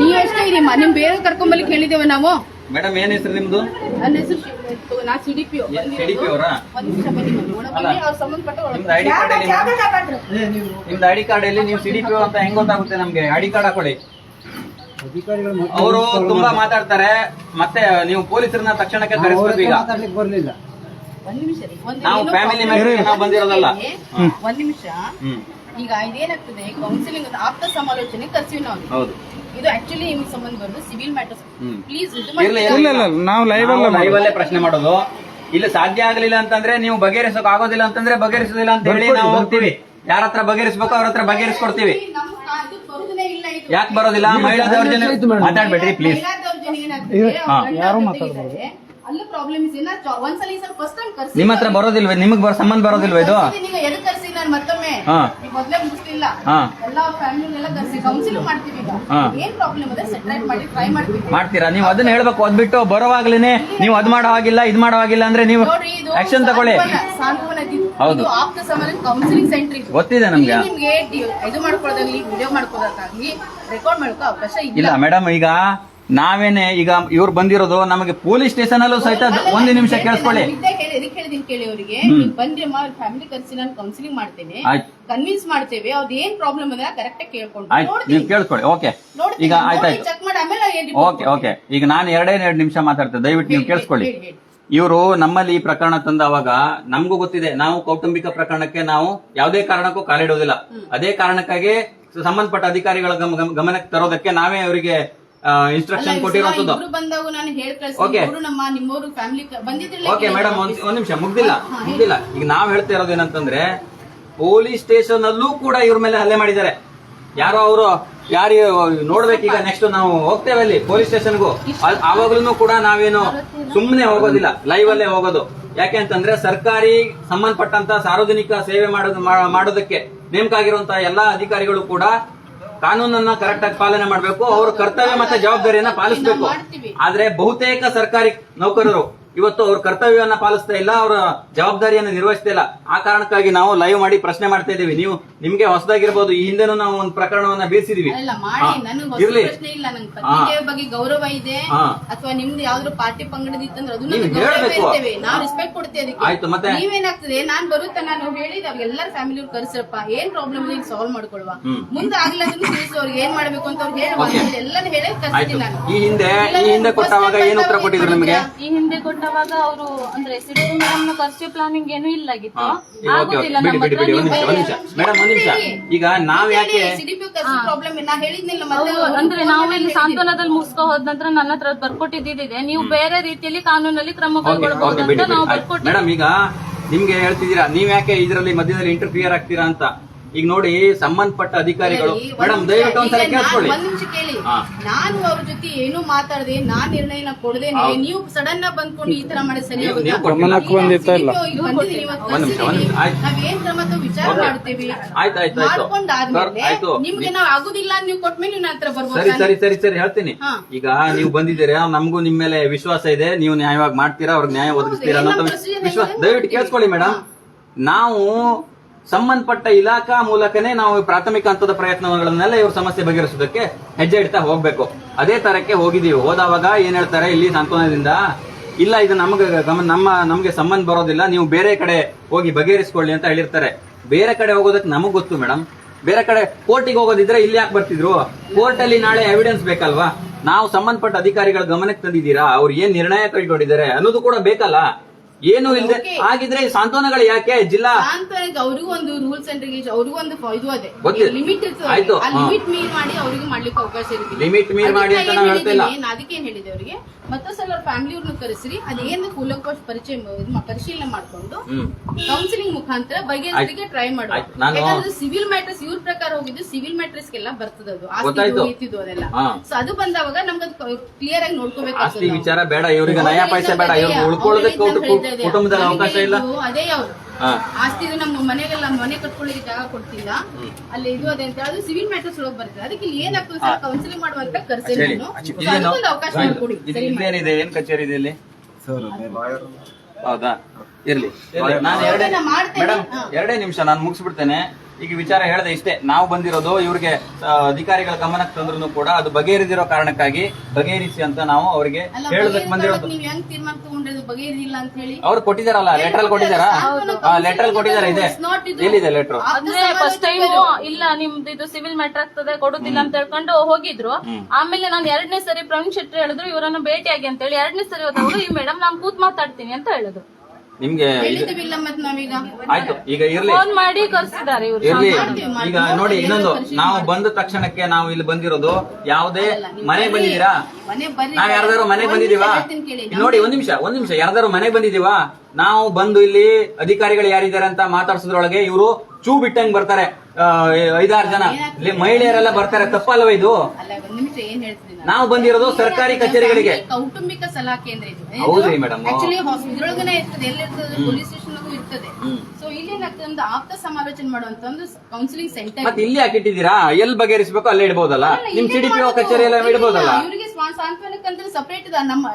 Speaker 1: ನೀವ್
Speaker 7: ಎಷ್ಟೇ ಇದೀಮ್ಮ ನಿಮ್ ಬೇರೆ ಕರ್ಕೊಂಬರ್ಲಿಕ್ಕೆ ಹೇಳಿದ್ದೇವೆ ನಾವು.
Speaker 1: ಮೇಡಮ್ ಏನ್ ಹೆಸರು ನಿಮ್ದು?
Speaker 7: ನನ್ನ ಹೆಸರು ನಾ ಸಿ ಡಿ ಪಿ
Speaker 1: ಅವರ.
Speaker 7: ಒಳಗ್ ಸಂಬಂಧಪಟ್ಟ ಒಳಗ್
Speaker 1: ನಿಮ್ದು ಐಡಿ ಕಾರ್ಡ್ ನಿಮ್ದು ಐಡಿ ಕಾರ್ಡ್ ಅಲ್ಲಿ ನೀವು ಸಿಡಿಪಿ ಅಂತ ಹೆಂಗ್ ಗೊತ್ತಾಗುತ್ತೆ ನಮ್ಗೆ? ಐಡಿ ಕಾರ್ಡ್ ಹಾಕೊಳ್ಳಿ ಅವರು ತುಂಬಾ ಮಾತಾಡ್ತಾರೆ. ಮತ್ತೆ ನೀವು ಪೊಲೀಸರನ್ನ ತಕ್ಷಣಕ್ಕೆ ಕರೆಸ್ಬೇಕು ಈಗ.
Speaker 3: ಬರ್ಲಿಲ್ಲ.
Speaker 7: ಒಂದ್ ನಿಮಿಷ ರೀ ಒಂದ್
Speaker 1: ನಾವು member ನಾವು ಬಂದಿರೋದಲ್ಲ.
Speaker 7: ಒಂದ್ ನಿಮಿಷ. ಈಗ ಇದೇನಾಗ್ತದೆ ಕೌನ್ಸಿಲಿಂಗ್ ಆಪ್ತ ಸಮಾಲೋಚನೆ ಕರ್ಸಿವಿ ನಾವು.
Speaker 1: ಹೌದು.
Speaker 7: ಇದು ಆಕ್ಚುಲಿ ನಿಮ್ಗೆ ಸಂಬಂಧ ಬರೋದು ಸಿವಿಲ್ ಮ್ಯಾಟರ್ಸ್. ಪ್ಲೀಸ್ ಇದು ಮಾಡಿ
Speaker 4: ಇಲ್ಲ ಇಲ್ಲ ನಾವು ಲೈವ್ ಅಲ್ಲ
Speaker 1: ಲೈವ್ ಅಲ್ಲೇ ಪ್ರಶ್ನೆ ಮಾಡೋದು. ಇಲ್ಲಿ ಸಾಧ್ಯ ಆಗಲಿಲ್ಲ ಅಂತಂದ್ರೆ ನೀವು ಬಗೆಹರಿಸೋಕೆ ಆಗೋದಿಲ್ಲ ಅಂತಂದ್ರೆ ಬಗೆಹರಿಸೋದಿಲ್ಲ ಅಂತ ಹೇಳಿ ನಾವು ಹೋಗ್ತೀವಿ. ಯಾರ ಹತ್ರ ಬಗೆಹರಿಸ್ಬೇಕು ಅವ್ರ ಹತ್ರ ಬಗೆಹರಿಸ್ಕೊಡ್ತೀವಿ.
Speaker 7: ನಮ್ಮ ಕಾ- ಇದು ಇಲ್ಲ ಇದು.
Speaker 1: ಯಾಕೆ ಬರೋದಿಲ್ಲ? ಮಹಿಳಾ ದೌರ್ಜನ್ಯ ಮಾತಾಡ್ಬೇಡ್ರಿ ಪ್ಲೀಸ್
Speaker 4: ಯಾರು
Speaker 7: ಇದ್ದಾರೆ. ಅಲ್ಲೂ ಪ್ರಾಬ್ಲಮ್ ಇದೆ ಒಂದ್ಸಲ ಈ ಸಲ ಫಸ್ಟ್ ಟೈಮ್ ಕರ್ಸಿ
Speaker 1: ನಿಮ್ಮ ಹತ್ರ ಬರೋದಿಲ್ವೇ? ನಿಮಗ್ ಬರೋ ಸಂಬಂಧ ಬರೋದಿಲ್ವ ಇದು?
Speaker 7: ನೀವು ಎದಕ್ ಕರ್ಸಿ ನಾನು ಮತ್ತೊಮ್ಮೆ?
Speaker 1: ಹಾ.
Speaker 7: ಈಗ ಮೊದ್ಲೇ ಮುಗಿಸ್ಲಿಲ್ಲ.
Speaker 1: ಹಾ.
Speaker 7: ಎಲ್ಲ ಫ್ಯಾಮಿಲಿ ಎಲ್ಲ ಕರ್ಸಿ ಕೌನ್ಸಿಲ್ ಮಾಡ್ತೀವಿ ಈಗ.
Speaker 1: ಹಾ.
Speaker 7: ಏನ್ ಪ್ರಾಬ್ಲಮ್ ಅದೇ ಸೆಟ್ರೇಟ್ ಮಾಡಿ ಟ್ರೈ ಮಾಡ್ತೀವಿ.
Speaker 1: ಮಾಡ್ತೀರಾ? ನೀವು ಅದನ್ನ ಹೇಳ್ಬೇಕು ಅದ್ಬಿಟ್ಟು ಬರೋವಾಗ್ಲೇನೆ ನೀವು ಅದ್ ಮಾಡೋ ಹಾಗಿಲ್ಲ ಇದ್ ಮಾಡೋ ಹಾಗಿಲ್ಲ ಅಂದ್ರೆ ನೀವು
Speaker 7: ನೋಡ್ರಿ ಇದು
Speaker 1: ಆಕ್ಷನ್ ತಗೊಳ್ಳಿ.
Speaker 7: ಸಾಂತ್ವನ- ಸಾಂತ್ವನ ಇದು-
Speaker 1: ಹೌದು.
Speaker 7: ಇದು ಆಪ್ತ ಸಮಾನ ಕೌನ್ಸಿಲಿಂಗ್ ಸೆಂಟರ್ ಇದು.
Speaker 1: ಗೊತ್ತಿದೆ ನಮ್ಗೆ.
Speaker 7: ಇಲ್ಲಿ ನಿಮ್ಗೆ ಡಿ- ಇದು ಮಾಡ್ಕೊಳ್ಳೋದಾಗ್ಲಿ ವಿಡಿಯೋ ಮಾಡ್ಕೊಳ್ಳೋದಾಗ್ಲಿ ರೆಕಾರ್ಡ್ ಮಾಡ್ಕೋ ಅವಕಾಶ
Speaker 1: ಇಲ್ಲ.
Speaker 7: ಇಲ್ಲ
Speaker 1: ಮೇಡಮ್ ಈಗ ನಾವೇನೆ ಈಗ ಇವ್ರು ಬಂದಿರೋದು ನಮಗೆ ಪೊಲೀಸ್ ಸ್ಟೇಷನ್ ಅಲ್ಲೂ ಸಹಿತ ಒಂದು ನಿಮಿಷ ಕೇಳಿಸ್ಕೊಳ್ಳಿ.
Speaker 7: ಕೇಳಿ ಅವರಿಗೆ. ನೀವು ಬಂದ್ರೆ ಫ್ಯಾಮಿಲಿ ಕರ್ಸಿ ನಾನು ಕೌನ್ಸಿಲಿಂಗ್ ಮಾಡ್ತೇನೆ.
Speaker 1: ಆಯ್ತು.
Speaker 7: ಕನ್ವಿನ್ಸ್ ಮಾಡ್ತೇವೆ ಅವ್ರದ್ದು ಏನ್ ಪ್ರಾಬ್ಲಮ್ ಅದ ಕರೆಕ್ಟ್ ಆಗಿ ಕೇಳ್ಕೊಂಡು.
Speaker 1: ನೀವು ಕೇಳಿಸ್ಕೊಳ್ಳಿ ಓಕೆ ಈಗ ಆಯ್ತಾಯ್ತು.
Speaker 7: ಚೆಕ್ ಮಾಡಿ ಆಮೇಲೆ ಏನ್ report
Speaker 1: ಓಕೆ ಓಕೆ ಈಗ ನಾನು ಎರಡೇ ಎರಡು ನಿಮಿಷ ಮಾತಾಡ್ತೇನೆ ದಯವಿಟ್ಟು ನೀವು ಕೇಳಿಸ್ಕೊಳ್ಳಿ. ಇವರು ನಮ್ಮಲ್ಲಿ ಈ ಪ್ರಕರಣ ತಂದವಾಗ ನಮಗೂ ಗೊತ್ತಿದೆ ನಾವು ಕೌಟುಂಬಿಕ ಪ್ರಕರಣಕ್ಕೆ ನಾವು ಯಾವುದೇ ಕಾರಣಕ್ಕೂ ಕಾಲಿಡುವುದಿಲ್ಲ. ಅದೇ ಕಾರಣಕ್ಕಾಗಿ ಸಂಬಂಧಪಟ್ಟ ಅಧಿಕಾರಿಗಳ ಗಮ- ಗಮ- ಗಮನಕ್ಕೆ ತರೋದಕ್ಕೆ ನಾವೇ ಅವರಿಗೆ ಇನ್ಸ್ಟ್ರಕ್ಷನ್
Speaker 7: ಕೊಟ್ಟಿರೋದು
Speaker 1: ಕೊಟ್ಟಿರುವಂತದ್ದು
Speaker 7: ಬಂದಾಗ ನಾನು ಹೇಳಿ ಕಳ್ಸಿ.
Speaker 1: Okay.
Speaker 7: ನಮ್ಮ ನಿಮ್ಮವರು ಫ್ಯಾಮಿಲಿ ಬಂದಿದ್ರಲ್ಲ
Speaker 1: ಓಕೆ ಮೇಡಮ್ ಒಂದ್ ಒಂದ್ ನಿಮಿಷ ಮುಗ್ದಿಲ್ಲ ಮುಗ್ದಿಲ್ಲ. ಈಗ ನಾವ್ ಹೇಳ್ತಾ ಇರೋದು ಏನಂತಂದ್ರೆ ಪೊಲೀಸ್ ಸ್ಟೇಷನ್ ಅಲ್ಲೂ ಕೂಡ ಇವ್ರ ಮೇಲೆ ಹಲ್ಲೆ ಮಾಡಿದ್ದಾರೆ. ಯಾರೋ ಅವರು ಯಾರು ನೋಡ್ಬೇಕೀಗ ನೆಕ್ಸ್ಟ್ ನಾವು ಹೋಗ್ತೇವೆ ಅಲ್ಲಿ ಪೊಲೀಸ್ ಸ್ಟೇಷನ್ಗೂ ಆವಾಗ್ಲೂ ಕೂಡ ನಾವೇನು ಸುಮ್ಮನೆ ಹೋಗೋದಿಲ್ಲ ಲೈವ್ ಅಲ್ಲೇ ಹೋಗೋದು. ಯಾಕೆ ಅಂತಂದ್ರೆ ಸರ್ಕಾರಿ ಸಂಬಂಧಪಟ್ಟಂತ ಸಾರ್ವಜನಿಕ ಸೇವೆ ಮಾಡೋದು ಮಾಡೋದಕ್ಕೆ ನೇಮಕ ಆಗಿರುವಂತಹ ಎಲ್ಲಾ ಅಧಿಕಾರಿಗಳು ಕೂಡ ಕಾನೂನನ್ನ ಕರೆಕ್ಟ್ ಆಗಿ ಪಾಲನೆ ಮಾಡಬೇಕು ಅವರ ಕರ್ತವ್ಯ ಮತ್ತೆ ಜವಾಬ್ದಾರಿಯನ್ನ ಪಾಲಿಸಬೇಕು. ಆದ್ರೆ ಬಹುತೇಕ ಸರ್ಕಾರಿ ನೌಕರರು ಇವತ್ತು ಅವ್ರ ಕರ್ತವ್ಯವನ್ನ ಪಾಲಿಸ್ತಾ ಇಲ್ಲ ಅವರ ಜವಾಬ್ದಾರಿಯನ್ನು ನಿರ್ವಹಿಸ್ತಾ ಇಲ್ಲ. ಆ ಕಾರಣಕ್ಕಾಗಿ ನಾವು ಲೈವ್ ಮಾಡಿ ಪ್ರಶ್ನೆ ಮಾಡ್ತಾ ಇದ್ದೀವಿ. ನೀವು ನಿಮ್ಗೆ ಹೊಸದಾಗಿರ್ಬೋದು ಈ ಹಿಂದೆನೂ ನಾವು ಒಂದು ಪ್ರಕರಣವನ್ನ ಬೀಸಿದೀವಿ ಇರ್ಲಿ.
Speaker 7: ಪ್ರಶ್ನೆ ಇಲ್ಲ ನಂಗೆ. ಪತ್ರಿಕೆ ಬಗ್ಗೆ ಗೌರವ ಇದೆ. ಅಥವಾ ನಿಮ್ದು ಯಾವ್ದು ಪಾರ್ಟಿ ಪಂಗಡದ ಇತ್ತಂದ್ರೆ ಅದು
Speaker 1: ನೀವು
Speaker 7: ನಮ್ಗೆ ಗೌರವ
Speaker 1: ಹೇಳ್ಬೇಕು.
Speaker 7: ಇರ್ತೇವೆ. ರೆಸ್ಪೆಕ್ಟ್ ಕೊಡ್ತೇವೆ ಅದಕ್ಕೆ.
Speaker 1: ಆಯ್ತು, ಮತ್ತೆ?
Speaker 7: ನೀವೇನಾಗ್ತದೆ? ನಾನ್ ಬರುತ್ತೆ? ನಾನು ಹೇಳಿದ ಎಲ್ಲರ ಫ್ಯಾಮಿಲಿ ಕರ್ಸ್ರಪ್ಪ. ಏನ್ ಪ್ರಾಬ್ಲಮ್ ಇದೆ ಸಾಲ್ವ್ ಮಾಡ್ಕೊಳ್ವ. ಮುಂದೆ ಅಂದ್ರೆ ತಿಳಿಸಿ ಅವ್ರಿಗೆ ಏನ್ ಮಾಡ್ಬೇಕು ಅಂತ ಅವ್ರಿಗೆ
Speaker 1: ಹೇಳಿ.
Speaker 7: ಎಲ್ಲಾನು ಹೇಳಿ ಕರ್ಸ್ತೀನಿ ನಾನು.
Speaker 1: ಈ ಹಿಂದೆ ಈ ಹಿಂದೆ ಕೊಟ್ಟಾಗ ಏನು ಉತ್ತರ ಕೊಟ್ಟಿದ್ರು ನಿಮಗೆ?
Speaker 6: ಈ ಹಿಂದೆ ಕೊಟ್ಟವಾಗ ಅವರು ಅಂದ್ರೆ ಸಿಡಿ ಮೇಡಮ್ ಕರ್ಸಿ ಪ್ಲಾನಿಂಗ್ ಏನು ಇಲ್ಲಾಗಿತ್ತು.
Speaker 1: ಹಾ. ಈಗ ಓಕೆ
Speaker 6: ಆಗುದಿಲ್ಲ
Speaker 1: ಬಿಡಿ
Speaker 6: ನಮ್ಮ
Speaker 1: ಬಿಡಿ ಬಿಡಿ ಒಂದ್ ನಿಮಿಷ ಒಂದ್ ನಿಮಿಷ. ಮೇಡಮ್ ಒಂದ್ ನಿಮಿಷ. ಈಗ ನಾವ್ ಯಾಕೆ
Speaker 7: ಸಿಡಿಪಿ ಕರ್ಸಿ ಪ್ರಾಬ್ಲಮ್ ನಾ ಹೇಳಿದ್ನಿಲ್ಲ ಮತ್ತೆ
Speaker 6: ಹೌದು, ಅಂದ್ರೆ ನಾವು ಇಲ್ಲಿ ಸಾಂತ್ವನದಲ್ಲಿ ಮುಗಿಸ್ಕೊ ಹೋದ ನಂತರ ನನ್ನ ಹತ್ರ ಬರ್ಕೊಟ್ಟಿದ್ದಿದೆ. ನೀವು ಬೇರೆ ರೀತಿಯಲ್ಲಿ ಕಾನೂನಲ್ಲಿ ಕ್ರಮ
Speaker 1: ಓಕೆ
Speaker 6: ಕೈಗೊಳ್ಳಬಹುದು
Speaker 1: ಓಕೆ
Speaker 6: ಅಂತ
Speaker 1: ಬಿಡಿ
Speaker 6: ನಾವು
Speaker 1: ಬಿಡಿ
Speaker 6: ಬರ್ಕೊಟ್ಟಿದ್ದೀವಿ
Speaker 1: ಮೇಡಮ್ ಈಗ ನಿಮ್ಗೆ ಹೇಳ್ತಿದ್ದೀರಾ ನೀವ್ ಯಾಕೆ ಇದರಲ್ಲಿ ಮಧ್ಯದಲ್ಲಿ ಇಂಟರ್ಫಿಯರ್ ಆಗ್ತೀರಾ ಅಂತ? ಈಗ ನೋಡಿ ಸಂಬಂಧಪಟ್ಟ ಅಧಿಕಾರಿಗಳು ಮೇಡಮ್ ದಯವಿಟ್ಟು ಒಂದ್ಸಲ ಕೇಳಿಸ್ಕೊಳ್ಳಿ
Speaker 7: ಒಂದ್ ನಿಮಿಷ ಕೇಳಿ
Speaker 1: ಹಾ.
Speaker 7: ನಾನು ಅವ್ರ ಜೊತೆ ಏನು ಮಾತಾಡದೆ ನಾನ್ ನಿರ್ಣಯನ ಕೊಡದೆ
Speaker 1: ಹೌದು.
Speaker 7: ನೀವು ಸಡನ್ ಆಗಿ ಬಂದ್ಕೊಂಡು ಈ ತರ ಮಾಡಿ ಸರಿ
Speaker 1: ನೀವು-? ನೀವು ಕೊಟ್ಟಿಲ್ಲ.
Speaker 4: ಗಮನಕ್ಕೆ ಇಲ್ಲ?
Speaker 1: ಒಂದ್ ನಿಮಿಷ, ಒಂದ್ ನಿಮಿಷ, ಆಯ್ತು.
Speaker 7: ನಾವ್ ಏನ್ ಕ್ರಮ ತಗೋ ವಿಚಾರ ಮಾಡ್ತೀವಿ
Speaker 1: ಆಯ್ತು ಆಯ್ತು ಆಯ್ತು ಸರ್,
Speaker 7: ಮಾಡ್ಕೊಂಡಾದ್ಮೇಲೆ
Speaker 1: ಆಯ್ತು
Speaker 7: ನಿಮ್ಗೆ ನಾವ್ ಆಗುದಿಲ್ಲ ಅಂತ ನೀವು ಕೊಟ್ಮೇಲೆ ನೀವು ನನ್ನ
Speaker 1: ಸರಿ
Speaker 7: ಬರ್ಬೋದು
Speaker 1: ಸರಿ ಸರಿ ಸರಿ ಹೇಳ್ತೀನಿ
Speaker 7: ಹಾ.
Speaker 1: ಈಗ ನೀವು ಬಂದಿದ್ದೀರಾ ನಮಗೂ ನಿಮ್ ಮೇಲೆ ವಿಶ್ವಾಸ ಇದೆ ನೀವು ನ್ಯಾಯವಾಗಿ ಮಾಡ್ತೀರಾ ಅವ್ರಿಗೆ ನ್ಯಾಯ ಒದಗಿಸ್ತೀರಾ
Speaker 7: ಹೌದು,
Speaker 1: ಅನ್ನೋ ವಿಶ್ವಾಸ ದಯವಿಟ್ಟು. ಕೇಳಿಸ್ಕೊಳ್ಳಿ ಮೇಡಮ್ ನಾವು ಸಂಬಂಧಪಟ್ಟ ಇಲಾಖಾ ಮೂಲಕನೇ ನಾವು ಪ್ರಾಥಮಿಕ ಹಂತದ ಪ್ರಯತ್ನಗಳನ್ನೆಲ್ಲ ಇವ್ರ ಸಮಸ್ಯೆ ಬಗೆಹರಿಸೋದಕ್ಕೆ ಹೆಜ್ಜೆ ಇಡ್ತಾ ಹೋಗ್ಬೇಕು. ಅದೇ ತರಕ್ಕೆ ಹೋಗಿದೀವಿ ಹೋದವಾಗ ಏನ್ ಹೇಳ್ತಾರೆ? ಇಲ್ಲಿ ಸಾಂತ್ವನದಿಂದ ಇಲ್ಲ, ಇದು ನಮಗೆ ನಮ್ಮ, ನಮ್ಗೆ ಸಂಬಂಧ ಬರೋದಿಲ್ಲ. ನೀವು ಬೇರೆ ಕಡೆ ಹೋಗಿ ಬಗೆಹರಿಸ್ಕೊಳ್ಳಿ ಅಂತ ಹೇಳಿರ್ತಾರೆ. ಬೇರೆ ಕಡೆ ಹೋಗೋದಕ್ಕೆ ನಮಗ್ ಗೊತ್ತು ಮೇಡಮ್ ಬೇರೆ ಕಡೆ ಕೋರ್ಟಿಗೆ ಹೋಗೋದಿದ್ರೆ ಇಲ್ಲಿ ಯಾಕೆ ಬರ್ತಿದ್ರು? ಕೋರ್ಟ್ ಅಲ್ಲಿ ನಾಳೆ ಎವಿಡೆನ್ಸ್ ಬೇಕಲ್ವಾ? ನಾವು ಸಂಬಂಧಪಟ್ಟ ಅಧಿಕಾರಿಗಳ ಗಮನಕ್ಕೆ ತಂದಿದ್ದೀರಾ? ಅವ್ರು ಏನ್ ನಿರ್ಣಯ ಕೈಗೊಂಡಿದ್ದಾರೆ ಅನ್ನೋದು ಕೂಡ ಬೇಕಲ್ಲ. ಏನು ಇಲ್ಲದೆ
Speaker 7: ಹಾಗಿದ್ರೆ
Speaker 1: ಆಗಿದ್ರೆ ಸಾಂತ್ವನಗಳು ಯಾಕೆ? ಜಿಲ್ಲಾ
Speaker 7: ಅವ್ರಿಗೂ ಒಂದು ರೂಲ್ಸ್ ಅಂಡ್ ರೆಗ್ಯುಲೇಷನ್ ಅವ್ರಿಗೂ ಒಂದು ಇದು ಅದೇ.
Speaker 1: ಗೊತ್ತಿದೆ.
Speaker 7: ಲಿಮಿಟ್
Speaker 1: ಆಯ್ತು,
Speaker 7: ಆ
Speaker 1: ಹಾ.
Speaker 7: ಲಿಮಿಟ್ ಮೀರ್ ಮಾಡಿ ಅವ್ರಿಗೆ ಮಾಡ್ಲಿಕ್ಕೆ ಅವಕಾಶ ಇರುತ್ತೆ.
Speaker 1: ಲಿಮಿಟ್ ಮೀರ್ ಮಾಡಿ ಅಂತ ನಾವು ಹೇಳ್ತಾ ಇಲ್ಲ.
Speaker 7: ಅದಕ್ಕೆ ಏನ್ ಹೇಳಿದೆ ಅವರಿಗೆ? ಮತ್ತೊಂದ್ಸಲ ಅವ್ರ ಫ್ಯಾಮಿಲಿ ಅವ್ರನ್ನ ಕರೆಸ್ರಿ ಅದೇನು ಕೂಲಂಕೋಶ ಪರಿಚಯ ಮ- ಪರಿಶೀಲನೆ ಮಾಡ್ಕೊಂಡು
Speaker 1: ಹ್ಮ್.
Speaker 7: ಕೌನ್ಸಿಲಿಂಗ್ ಮುಖಾಂತರ ಬಗೆಹರಿಸಲಿಕ್ಕೆ ಟ್ರೈ
Speaker 1: ಆಯ್ತು, ನಾನು-
Speaker 7: ಯಾಕಂದ್ರೆ ಸಿವಿಲ್ ಮ್ಯಾಟ್ರಸ್ ಇವ್ರ ಪ್ರಕಾರ ಹೋಗಿದ್ದು ಸಿವಿಲ್ ಮ್ಯಾಟ್ರಸ್ ಎಲ್ಲ ಬರ್ತದ ಅದು.
Speaker 1: ಗೊತ್ತಾಯ್ತು.
Speaker 7: ಇತ್ತಿದ್ದು ಅದೆಲ್ಲ.
Speaker 1: ಹಾ.
Speaker 7: ಸೊ ಅದು ಬಂದಾಗ ನಮ್ಗೆ ಕ್ಲಿಯರ್ ಆಗಿ
Speaker 1: ಆಸ್ತಿ
Speaker 7: ನೋಡ್ಕೋಬೇಕಾಗ್ತದೆ
Speaker 1: ವಿಚಾರ ಬೇಡ ಇವರಿಗೆ ನಯ ಪೈಸೆ ಬೇಡ ಇವ್ರಿಗೆ ಉಳ್ಕೊಳ್ಳೋದಕ್ಕೆ ಕೌಟು- ಕುಟುಂಬದಲ್ಲಿ ಅವಕಾಶ ಇಲ್ಲ.
Speaker 7: ಅದೇ ಅವರು. ಆಸ್ತಿ ಇದು ನಮ್ಮ ಮನೆಗೆಲ್ಲ ಮನೆ ಕಟ್ಕೊಳ್ಳಿ ಜಾಗ ಕೊಡ್ತಿಲ್ಲ. ಅಲ್ಲಿ ಇದು ಅದೇ ಅಂತ ಅದು ಸಿವಿಲ್ ಮ್ಯಾಟರ್ಸ್ ಒಳಗೆ ಬರ್ತದೆ ಅದಕ್ಕೆ ಇಲ್ಲಿ ಏನಾಗ್ತದೆ ಸರ್ ಕೌನ್ಸಿಲಿಂಗ್ ಮಾಡುವಂತ ನಾನು. So ಅವಕಾಶ ಮಾಡಿಕೊಡಿ. ಮಾಡಿ.
Speaker 1: ಏನ್ ಕಚೇರಿ ಇದೆ ಇಲ್ಲಿ? ಹೌದಾ? ಇರ್ಲಿ. ಇರ್ಲಿ. ನಾನು ಎರಡೇ. ಮೇಡಮ್. ಎರಡೇ ನಿಮಿಷ ನಾನು ಮುಗಿಸ್ಬಿಡ್ತೇನೆ. ಈಗ ವಿಚಾರ ಹೇಳ್ದೆ ಇಷ್ಟೇ ನಾವು ಬಂದಿರೋದು ಇವರಿಗೆ ಅಧಿಕಾರಿಗಳ ಗಮನಕ್ಕೆ ತಂದ್ರು ಕೂಡ ಅದು ಬಗೆಹರಿದಿರೋ ಕಾರಣಕ್ಕಾಗಿ ಬಗೆಹರಿಸಿ ಅಂತ ನಾವು ಅವರಿಗೆ ಹೇಳೋದಕ್ಕೆ ಬಂದಿರೋದು.
Speaker 7: ನೀವ್ ಹೆಂಗ್ ತೀರ್ಮಾನ ತಗೊಂಡ್ರೆ ಬಗೆಹರಿಲ್ಲ ಅಂತ ಹೇಳಿ?
Speaker 1: ಅವ್ರು ಕೊಟ್ಟಿದಾರಲ್ಲ ಲೆಟರ್ ಕೊಟ್ಟಿದಾರಾ. ಲೆಟರ್ ಕೊಟ್ಟಿದಾರ ಇದೆ. ಎಲ್ಲಿದೆ ಲೆಟರ್
Speaker 6: ಅಂದ್ರೆ ಫಸ್ಟ್ ಟೈಮ್ ಇಲ್ಲ ನಿಮ್ದು ಇದು ಸಿವಿಲ್ ಮ್ಯಾಟರ್ ಆಗ್ತದೆ ಕೊಡುದಿಲ್ಲ ಅಂತ ಹೇಳ್ಕೊಂಡು ಹೋಗಿದ್ರು. ಆಮೇಲೆ ನಾನು ಎರಡನೇ ಸರಿ ಪ್ರವೀಣ್ ಶೆಟ್ಟಿ ಹೇಳಿದ್ರು ಇವರನ್ನು ಭೇಟಿಯಾಗಿ ಅಂತ ಹೇಳಿ ಎರಡನೇ ಸರಿ ಹೋದಾಗ ಈ ಮೇಡಮ್ ನಾನು ಕೂತ್ ಮಾತಾಡ್ತೀನಿ ಅಂತ ಹೇಳಿದ್ರು.
Speaker 1: ನಿಮ್ಗೆ
Speaker 7: ಮತ್ ನಾವೀಗ.
Speaker 1: ಆಯ್ತು ಈಗ ಇರ್ಲಿ.
Speaker 6: ಫೋನ್ ಮಾಡಿ ಕರ್ಸಿದ್ದಾರೆ ಇವ್ರು.
Speaker 1: ಇರ್ಲಿ. ಈಗ ನೋಡಿ ಇನ್ನೊಂದು. ನಾವು ಬಂದ ತಕ್ಷಣಕ್ಕೆ ನಾವು ಇಲ್ಲಿ ಬಂದಿರೋದು ಯಾವ್ದೇ ಮನೆ ಬಂದಿದ್ದೀರಾ?
Speaker 7: ಮನೆ
Speaker 1: ನಾವ್ ಯಾರ್ದಾರು ಮನೆ ಬಂದಿದೀವಾ ನೋಡಿ ಒಂದ್ ನಿಮಿಷ ಒಂದ್ ನಿಮಿಷ. ಯಾರ್ದಾರು ಮನೆ ಬಂದಿದೀವಾ ನಾವು ಬಂದು ಇಲ್ಲಿ ಅಧಿಕಾರಿಗಳು ಯಾರಿದ್ದಾರೆ ಅಂತ ಮಾತಾಡ್ಸೋದ್ರೊಳಗೆ ಇವರು ಚೂ ಬಿಟ್ಟಂಗ್ ಬರ್ತಾರೆ. ಐದಾರು ಜನ. ಇಲ್ಲಿ ಮಹಿಳೆಯರೆಲ್ಲ ಬರ್ತಾರೆ. ತಪ್ಪಲ್ವ ಇದು?
Speaker 7: ಅಲ್ಲ ಒಂದ್ ನಿಮಿಷ ಏನ್ ಹೇಳ್ತೀನಿ ನಾನು?
Speaker 1: ನಾವು ಬಂದಿರೋದು ಸರ್ಕಾರಿ ಕಚೇರಿಗಳಿಗೆ.
Speaker 7: ಕೌಟುಂಬಿಕ ಸಲಹಾ ಕೇಂದ್ರ ಇದು.
Speaker 1: ಹೌದ್ರಿ madam.
Speaker 7: ಆಕ್ಚುಲಿ ಇದ್ರೊಳಗನೆ ಇರ್ತದೆ. ಎಲ್ಲ ಇರ್ತದೆ? ಪೊಲೀಸ್ ಇರ್ತದೆ ಸೊ ಇಲ್ಲಿ ಏನಾಗ್ತದೆ ಒಂದು ಆಪ್ತ ಸಮಾಲೋಚನೆ ಮಾಡುವಂತ ಒಂದು ಕೌನ್ಸಿಲಿಂಗ್ ಸೆಂಟರ್
Speaker 1: ಮತ್ತೆ ಇಲ್ಲಿ ಹಾಕಿಟ್ಟಿದ್ದೀರಾ? ಎಲ್ಲಿ ಬಗೆಹರಿಸಬೇಕು ಅಲ್ಲೇ ಇಡಬಹುದಲ್ಲ ನಿಮ್ ಸಿಡಿಪಿಒ ಕಚೇರಿ ಎಲ್ಲ ಇಡಬಹುದಲ್ಲ
Speaker 7: ಇವರಿಗೆ ಸಾಂತ್ವನಕ್ಕಂತ ಸಪರೇಟ್ ಇದೆ. ನಮ್ಮ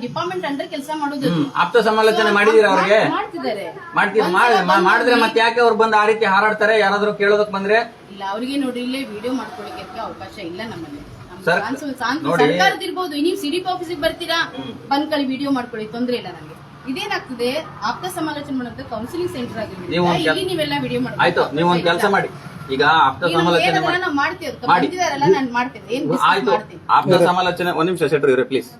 Speaker 7: ಡಿಪಾರ್ಟ್ಮೆಂಟ್ ಅಂಡರ್ ಕೆಲಸ ಮಾಡೋದು.
Speaker 1: ಆಪ್ತ ಸಮಾಲೋಚನೆ ಮಾಡಿದೀರಾ ಅವ್ರಿಗೆ?
Speaker 7: ಮಾಡ್ತಿದ್ದಾರೆ.
Speaker 1: ಮಾಡಿದ್ರೆ ಮತ್ತೆ ಯಾಕೆ ಅವ್ರು ಬಂದು ಆ ರೀತಿ ಹಾರಾಡ್ತಾರೆ? ಯಾರಾದ್ರೂ ಕೇಳೋದಕ್ ಬಂದ್ರೆ?
Speaker 7: ಇಲ್ಲ ಅವರಿಗೆ ನೋಡಿ ಇಲ್ಲೇ ವಿಡಿಯೋ ಮಾಡ್ಕೊಳ್ಳಿಕ್ಕೆ ಅವಕಾಶ ಇಲ್ಲ ನಮ್ಮಲ್ಲಿ. ನಮ್ಮ
Speaker 1: ಸರ್-
Speaker 7: ಕಾನ್ಸುಲ್- ಸಾಂತ್- ಸರ್ಕಾರದ ಇರ್ಬೋದು ನೀವು ಸಿಡಿ ಆಫೀಸಿಗೆ ಬರ್ತೀರಾ? ಬಂದ್ ಕಳಿ ವಿಡಿಯೋ ಮಾಡ್ಕೊಳ್ಳಿ. ತೊಂದ್ರೆ ಇಲ್ಲ ನನಗೆ ಇದೇನಾಗ್ತದೆ? ಆಪ್ತ ಸಮಾಲೋಚನೆ ಮಾಡುವಂತ ಕೌನ್ಸಿಲಿಂಗ್ ಸೆಂಟರ್
Speaker 1: ನೀವು ಒಂದ್ ಕೆಲ್-
Speaker 7: ಇಲ್ಲಿ ನೀವೆಲ್ಲ ವಿಡಿಯೋ
Speaker 1: ಆಯ್ತು ನೀವು ಒಂದ್ ಕೆಲಸ ಮಾಡಿ. ಈಗ ಆಪ್ತ ಸಮಾಲೋಚನೆ ಮಾಡಿ.
Speaker 7: ಅದಕ್ಕೆ. ಬಂದಿದಾರಲ್ಲ ನಾನು ಮಾಡ್ತೇನೆ. ಏನ್ business
Speaker 1: ಆಯ್ತು
Speaker 7: ಮಾಡ್ತೀನಿ
Speaker 1: ಆಪ್ತ ಸಮಾಲೋಚನೆ ಒಂದ್ ನಿಮಿಷ ಸೆಟ್ರು ಇವ್ರೆ ಪ್ಲೀಸ್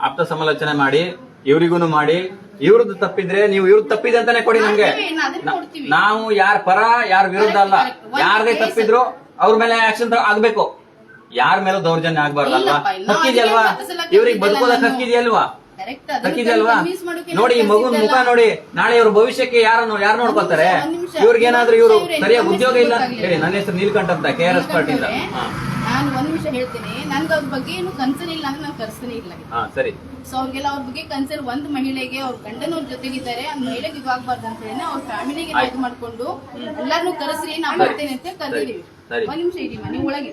Speaker 1: ಆಪ್ತ ಸಮಾಲೋಚನೆ ಮಾಡಿ ಇವ್ರಿಗೂನು ಮಾಡಿ. ಇವ್ರದ್ದು ತಪ್ಪಿದ್ರೆ ನೀವು ಇವ್ರದ್ದು ತಪ್ಪಿದೆ ಅಂತಾನೆ ಕೊಡಿ ನಮ್ಗೆ.
Speaker 7: ಮಾಡ್ತೀವಿ, ಇನ್ನು ಅದನ್ನ ಕೊಡ್ತೀವಿ.
Speaker 1: ನಾವು ಯಾರ ಪರ ಯಾರ ವಿರುದ್ಧ ಅಲ್ಲ.
Speaker 7: Correct, correct. ಒಂದ್
Speaker 1: ಯಾರದೇ
Speaker 7: case-
Speaker 1: ತಪ್ಪಿದ್ರು ಅವ್ರ ಮೇಲೆ ಆಕ್ಷನ್ ಆಗ್ಬೇಕು. ಯಾರ ಮೇಲೂ ದೌರ್ಜನ್ಯ ಆಗ್ಬಾರ್ದಲ್ವಾ?
Speaker 7: ಇಲ್ಲಪ್ಪ, ಇಲ್ಲ.
Speaker 1: ಹಕ್ಕಿದೆಯಲ್ವಾ?
Speaker 7: ಅದಕ್ಕೆ
Speaker 1: ಇವ್ರಿಗೆ ಬದುಕೋದಕ್ಕೆ
Speaker 7: ನಾನು.
Speaker 1: ಹಕ್ಕಿದೆಯಲ್ವಾ? ನೋಡಿ ಈ ಮಗುನ್ ಮುಖ ನೋಡಿ ನಾಳೆ ಇವ್ರ ಭವಿಷ್ಯಕ್ಕೆ ಯಾರನ್ನು ಯಾರು ನೋಡ್ಕೊತಾರೆ
Speaker 7: ಇವ್ರಿಗೆ ಏನಾದ್ರೂ
Speaker 1: ಇವ್ರಿಗೇನಾದ್ರೂ ಇವರು ಸರಿಯಾಗಿ ಉದ್ಯೋಗ ಇಲ್ಲ? ಹೇಳಿ ನನ್ನ ಹೆಸರು ನೀಲ್ಕಂಠ ಅಂತ ಕೆ ಆರ್ ಎಸ್ ಪಾರ್ಟಿಯಿಂದ.
Speaker 7: ನಾನು ಒಂದ್ ನಿಮಿಷ ಹೇಳ್ತೀನಿ. ನನ್ಗೆ ಅವ್ರ ಬಗ್ಗೆ ಏನು ಕನ್ಸರ್ನ್ ಇಲ್ಲ ಅಂದ್ರೆ ನಾನು ಕರ್ಸನೇ ಇಲ್ಲ.
Speaker 1: ಸರಿ.
Speaker 7: ಸೊ ಅವ್ರಿಗೆಲ್ಲ ಅವ್ರ ಬಗ್ಗೆ ಕನ್ಸರ್ನ್ ಒಂದ್ ಮಹಿಳೆಗೆ ಅವ್ರ ಗಂಡನ ಜೊತೆಗಿದ್ದಾರೆ. ಆ ಮಹಿಳೆಗೆ ಇವಾಗಬಾರ್ದು ಆಗ್ಬಾರ್ದು ಅಂತ ಹೇಳಿ ಅವ್ರ ಫ್ಯಾಮಿಲಿಗೆ ಇದು ಮಾಡ್ಕೊಂಡು ಎಲ್ಲಾರನು ಕರೆಸ್ರಿ ನಾ ಮಾಡ್ತೇನೆ ಅಂತ ಕರೆದಿದೀವಿ.
Speaker 1: ಸರಿ.
Speaker 7: ಒಂದ್ ನಿಮಿಷ ಇರಿ ಮನೆ ಒಳಗೆ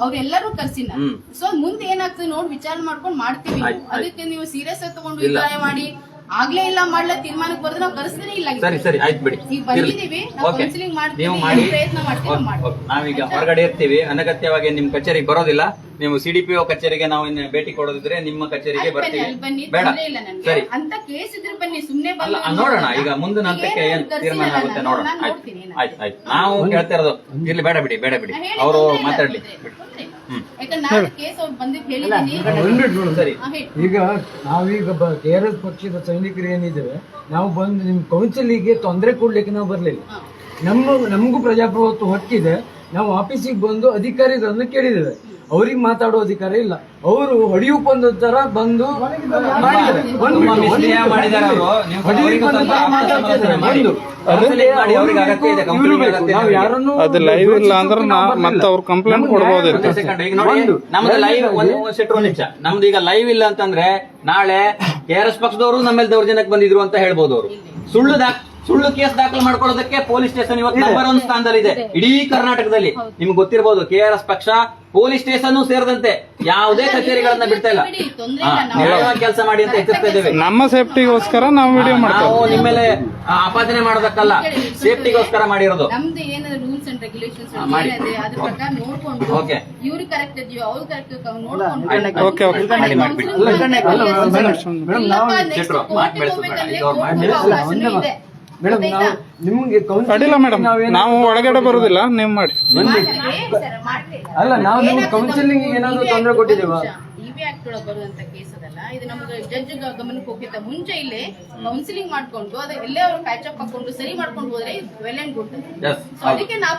Speaker 7: ಅವ್ರೆಲ್ಲರೂ ಕರ್ಸಿನ
Speaker 1: ಹ್ಮ್.
Speaker 7: ಸೊ ಮುಂದೆ ಏನಾಗ್ತದೆ ನೋಡಿ ವಿಚಾರ ಮಾಡ್ಕೊಂಡು ಮಾಡ್ತೀವಿ. ಅದಕ್ಕೆ ನೀವು ಸೀರಿಯಸ್ ಆಗಿ ತಗೊಂಡು. ವಿಚಾರ ಮಾಡಿ ಆಗ್ಲೇ ಇಲ್ಲ ಮಾಡ್ಲಾ ತೀರ್ಮಾನಕ್ಕೆ ಬರೋದು ನಾವು ಕರೆಸ್ತಾನೆ ಇಲ್ಲ
Speaker 1: ಸರಿ ಸರಿ ಆಯ್ತು ಬಿಡಿ.
Speaker 7: ಈಗ ಬಂದಿದೀವಿ ನಾವು
Speaker 1: ಓಕೆ
Speaker 7: ಕೌನ್ಸಿಲಿಂಗ್
Speaker 1: ನೀವು ಮಾಡಿ.
Speaker 7: ಏನ್ ಪ್ರಯತ್ನ ಮಾಡ್ತೀವಿ ನಾವು
Speaker 1: ಓಕೆ,
Speaker 7: ಮಾಡ್ತೀವಿ.
Speaker 1: ಓಕೆ. ನಾವೀಗ ಹೊರಗಡೆ ಇರ್ತೀವಿ. ಅನಗತ್ಯವಾಗಿ ನಿಮ್ ಕಚೇರಿಗೆ ಬರೋದಿಲ್ಲ. ನೀವು ಸಿ ಡಿ ಪಿ ಕಚೇರಿಗೆ ನಾವು ಇನ್ನು ಭೇಟಿ ಕೊಡೋದಿದ್ರೆ ನಿಮ್ಮ ಕಚೇರಿಗೆ
Speaker 7: ಅಲ್ಲಿ ಬನ್ನಿ,
Speaker 1: ಬರ್ತೀವಿ.
Speaker 7: ಅಲ್ಲಿ ಬನ್ನಿ
Speaker 1: ಬೇಡ.
Speaker 7: ತೊಂದ್ರೆ ಇಲ್ಲ ನನ್ಗೆ
Speaker 1: ಸರಿ.
Speaker 7: ಅಂತ ಕೇಸ್ ಇದ್ರೆ ಬನ್ನಿ ಸುಮ್ನೆ
Speaker 1: ಅಲ್ಲ
Speaker 7: ಬಂದು
Speaker 1: ನೋಡೋಣ. ಈಗ ಮುಂದಿನ ಹಂತಕ್ಕೆ ಏನ್ ತೀರ್ಮಾನ ಆಗುತ್ತೆ ನೋಡೋಣ. ಆಯ್ತು. ಆಯ್ತು ಆಯ್ತು. ನಾವು ಕೇಳ್ತಾ ಇರೋದು. ಇರ್ಲಿ ಬೇಡ ಬಿಡಿ ಬೇಡ ಬಿಡಿ. ಅವರು ಮಾತಾಡ್ಲಿ. ಬಿಡಿ.
Speaker 7: ಯಾಕಂದ್ರೆ ನಾನು ಕೇಸ್ ಅವ್ರು ಬಂದಿದ್ದು ಹೇಳಿದ್ದೀನಿ.
Speaker 1: ಸರಿ.
Speaker 3: ಈಗ ನಾವೀಗ ಕೆ ಆರ್ ಎಸ್ ಪಕ್ಷದ ಸೈನಿಕರು ಏನಿದ್ದೇವೆ ನಾವು ಬಂದು ನಿಮ್ ಕೌನ್ಸಿಲಿಗೆ ತೊಂದರೆ ಕೊಡ್ಲಿಕ್ಕೆ ನಾವು ಬರ್ಲಿಲ್ಲ. ನಮ್ಮ ನಮಗೂ ಪ್ರಜಾಪ್ರಭುತ್ವ ಹಕ್ಕಿದೆ ನಾವು ಆಫೀಸಿಗೆ ಬಂದು ಅಧಿಕಾರಿಗಳನ್ನು ಕೇಳಿದ್ದೇವೆ. ಅವ್ರಿಗೆ ಮಾತಾಡೋ ಅಧಿಕಾರ ಇಲ್ಲ. ಅವರು ಹೊಡಿಯುಕ್ ಬಂದ ತರ ಬಂದು.
Speaker 1: ನೀವು.
Speaker 3: ಯಾರನ್ನೂ
Speaker 4: ಅದು ಲೈವ್ ಇಲ್ಲ ಅಂದ್ರೆ. ಮತ್ತೆ ಅವ್ರು
Speaker 3: ಕಂಪ್ಲೇಂಟ್
Speaker 4: ಕೊಡ್ಬೋದಿತ್ತು.
Speaker 1: ನಮ್ದು ಲೈವ್ ನಮ್ದು ಈಗ ಲೈವ್ ಇಲ್ಲ ಅಂತಂದ್ರೆ ನಾಳೆ ಕೆ ಆರ್ ಎಸ್ ಪಕ್ಷದವರು ನಮ್ಮೇಲೆ ದೌರ್ಜನ್ಯಕ್ಕೆ ಬಂದಿದ್ರು ಅಂತ ಹೇಳ್ಬೋದು ಅವರು. ಸುಳ್ಳು ಸುಳ್ಳು ಕೇಸ್ ದಾಖಲು ಮಾಡ್ಕೊಳ್ಳೋದಕ್ಕೆ ಪೊಲೀಸ್ ಸ್ಟೇಷನ್ ಇವತ್ತು ನಂಬರ್ ಒಂದು ಸ್ಥಾನದಲ್ಲಿದೆ. ಇಡೀ ಕರ್ನಾಟಕದಲ್ಲಿ. ನಿಮ್ಗೆ ಗೊತ್ತಿರಬಹುದು ಕೆ ಆರ್ ಎಸ್ ಪಕ್ಷ ಪೊಲೀಸ್ ಸ್ಟೇಷನ್ ಸೇರಿದಂತೆ ಯಾವುದೇ ಕಚೇರಿಗಳನ್ನ ಬಿಡ್ತಾ ಇಲ್ಲ.
Speaker 7: ನೇರವಾಗಿ ತೊಂದ್ರೆ ಇಲ್ಲ, ನಾವು-
Speaker 1: ಕೆಲಸ ಮಾಡಿ ಅಂತ ಎಚ್ಚರಿಸ್ತಾ ಇದ್ದೇವೆ.
Speaker 4: ನಮ್ಮ ಸೇಫ್ಟಿಗೋಸ್ಕರ ನಾವು ವಿಡಿಯೋ
Speaker 1: ನಾವು
Speaker 4: ಮಾಡ್ತೇವೆ
Speaker 1: ನಿಮ್ಮ ಮೇಲೆ ಆಪಾದನೆ ಮಾಡೋದಕ್ಕಲ್ಲ. ಸೇಫ್ಟಿಗೋಸ್ಕರ ಮಾಡಿರೋದು.
Speaker 7: ನಮ್ದು ಏನಾದ್ರು ರೂಲ್ಸ್ ಅಂಡ್ ರೆಗ್ಯುಲೇಷನ್ಸ್
Speaker 1: ಮಾಡಿ.
Speaker 7: ಅದ್ರ ಪ್ರಕಾರ ನೋಡ್ಕೊಂಡು
Speaker 1: Okay.
Speaker 7: ಇವ್ರು ಕರೆಕ್ಟ್ ಇದೆಯೋ ಅವ್ರು ಕರೆಕ್ಟ್ ನೋಡ್ಕೊಂಡು
Speaker 4: ಓಕೆ, ಓಕೆ.
Speaker 1: ಮಾಡಿ, ಮಾಡಿ, ಬಿಡಿ.
Speaker 3: ಅಲ್ಲ, ಅಲ್ಲ, ಮೇಡಮ್, ನಾವು
Speaker 1: ಶೆಟ್ರು, ಮಾತ್ ಬೆಳೆಸ್ಬೇಡ. ಇದು.
Speaker 3: ಮೇಡಮ್ ನಾವು ನಿಮ್ಗೆ
Speaker 4: ಅಡ್ಡಿಲ್ಲ ಮೇಡಮ್. ನಾವು ಒಳಗಡೆ ಬರೋದಿಲ್ಲ ನೀವು ಮಾಡಿ.
Speaker 3: ಅಲ್ಲ ನಾವು ನಿಮ್ಗೆ ಕೌನ್ಸಿಲಿಂಗ್ ಏನಾದ್ರು ತೊಂದರೆ ಕೊಟ್ಟಿದ್ದೇವಾ?
Speaker 7: ಇವಿ ಆಕ್ಟ್ ಒಳಗೆ ಬರುವಂತ ಕೇಸ್ ಅದಲ್ಲ ಇದು ನಮ್ಗೆ ಜಡ್ಜ್ ಗಮನಕ್ಕೆ ಹೋಗಿದ್ದ ಮುಂಚೆ ಇಲ್ಲೇ ಕೌನ್ಸಿಲಿಂಗ್ ಮಾಡ್ಕೊಂಡು ಅದ ಎಲ್ಲೇ ಅವ್ರು ಪ್ಯಾಚ್ ಅಪ್ ಹಾಕೊಂಡು ಸರಿ ಮಾಡ್ಕೊಂಡು ಹೋದ್ರೆ well and good
Speaker 1: Yes,
Speaker 7: so ಅದಕ್ಕೆ ನಾವು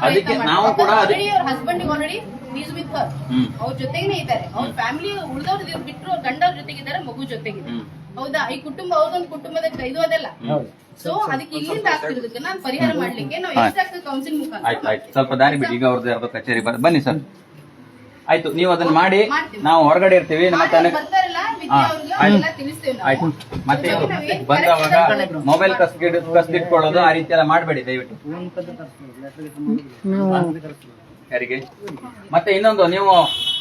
Speaker 7: ಆಲ್ರೆಡಿ ಅವ್ರ husband already is with her ಅವ್ರ ಜೊತೆಗೇನೆ ಇದ್ದಾರೆ. ಅವ್ರ ಫ್ಯಾಮಿಲಿ ಉಳಿದವ್ರ ಬಿಟ್ಟರು ಗಂಡ ಅವ್ರ ಜೊತೆಗಿದ್ದಾರೆ ಮಗು ಜೊತೆಗಿದೆ.
Speaker 1: ಹ್ಮ್.
Speaker 7: ಹೌದಾ? ಈ ಕುಟುಂಬ ಅವ್ರದೊಂದು ಕುಟುಂಬದ ಇದು ಅದೆಲ್ಲ. ಸೊ ಅದಕ್ಕೆ ಇಲ್ಲಿಂದ ಆಗ್ತಿರೋದಕ್ಕೆ ನಾನು ಪರಿಹಾರ ಮಾಡ್ಲಿಕ್ಕೆ ನಾವು ಎಷ್ಟಾಗ್ತದೆ ಕೌನ್ಸಿಲ್ ಮುಖಾಂತರ?
Speaker 1: ಆಯ್ತು ಆಯ್ತು. ಸ್ವಲ್ಪ ದಾರಿ ಬಿಡಿ. ಈಗ ಅವ್ರದ್ದು ಯಾರ್ದೋ ಕಚೇರಿ ಬರ್- ಬನ್ನಿ ಸರ್. ಆಯ್ತು ನೀವು ಅದನ್ನ ಮಾಡಿ
Speaker 7: ಮಾಡ್ತೀವಿ.
Speaker 1: ನಾವು ಹೊರಗಡೆ ಇರ್ತೀವಿ. ನಮ್ಮ
Speaker 7: ತಾನೇ
Speaker 1: ತನಕ
Speaker 7: ಬರ್ತಾರಲ್ಲ ವಿದ್ಯಾ ಅವ್ರಿಗೆ ಅವೆಲ್ಲ ತಿಳಿಸ್ತೇವೆ ನಾವು.
Speaker 1: ಆಯ್ತು. ಮತ್ತೆ
Speaker 7: ಏನ್
Speaker 1: ಬಂದವಾಗ ಮೊಬೈಲ್ ಕಸ್ಗಿಡ್ ಕಸ್ದಿಟ್ಕೊಳ್ಳೋದು ಆ ರೀತಿ ಎಲ್ಲ ಮಾಡಬೇಡಿ ದಯವಿಟ್ಟು. ಯಾರಿಗೆ? ಮತ್ತೆ ಇನ್ನೊಂದು ನೀವು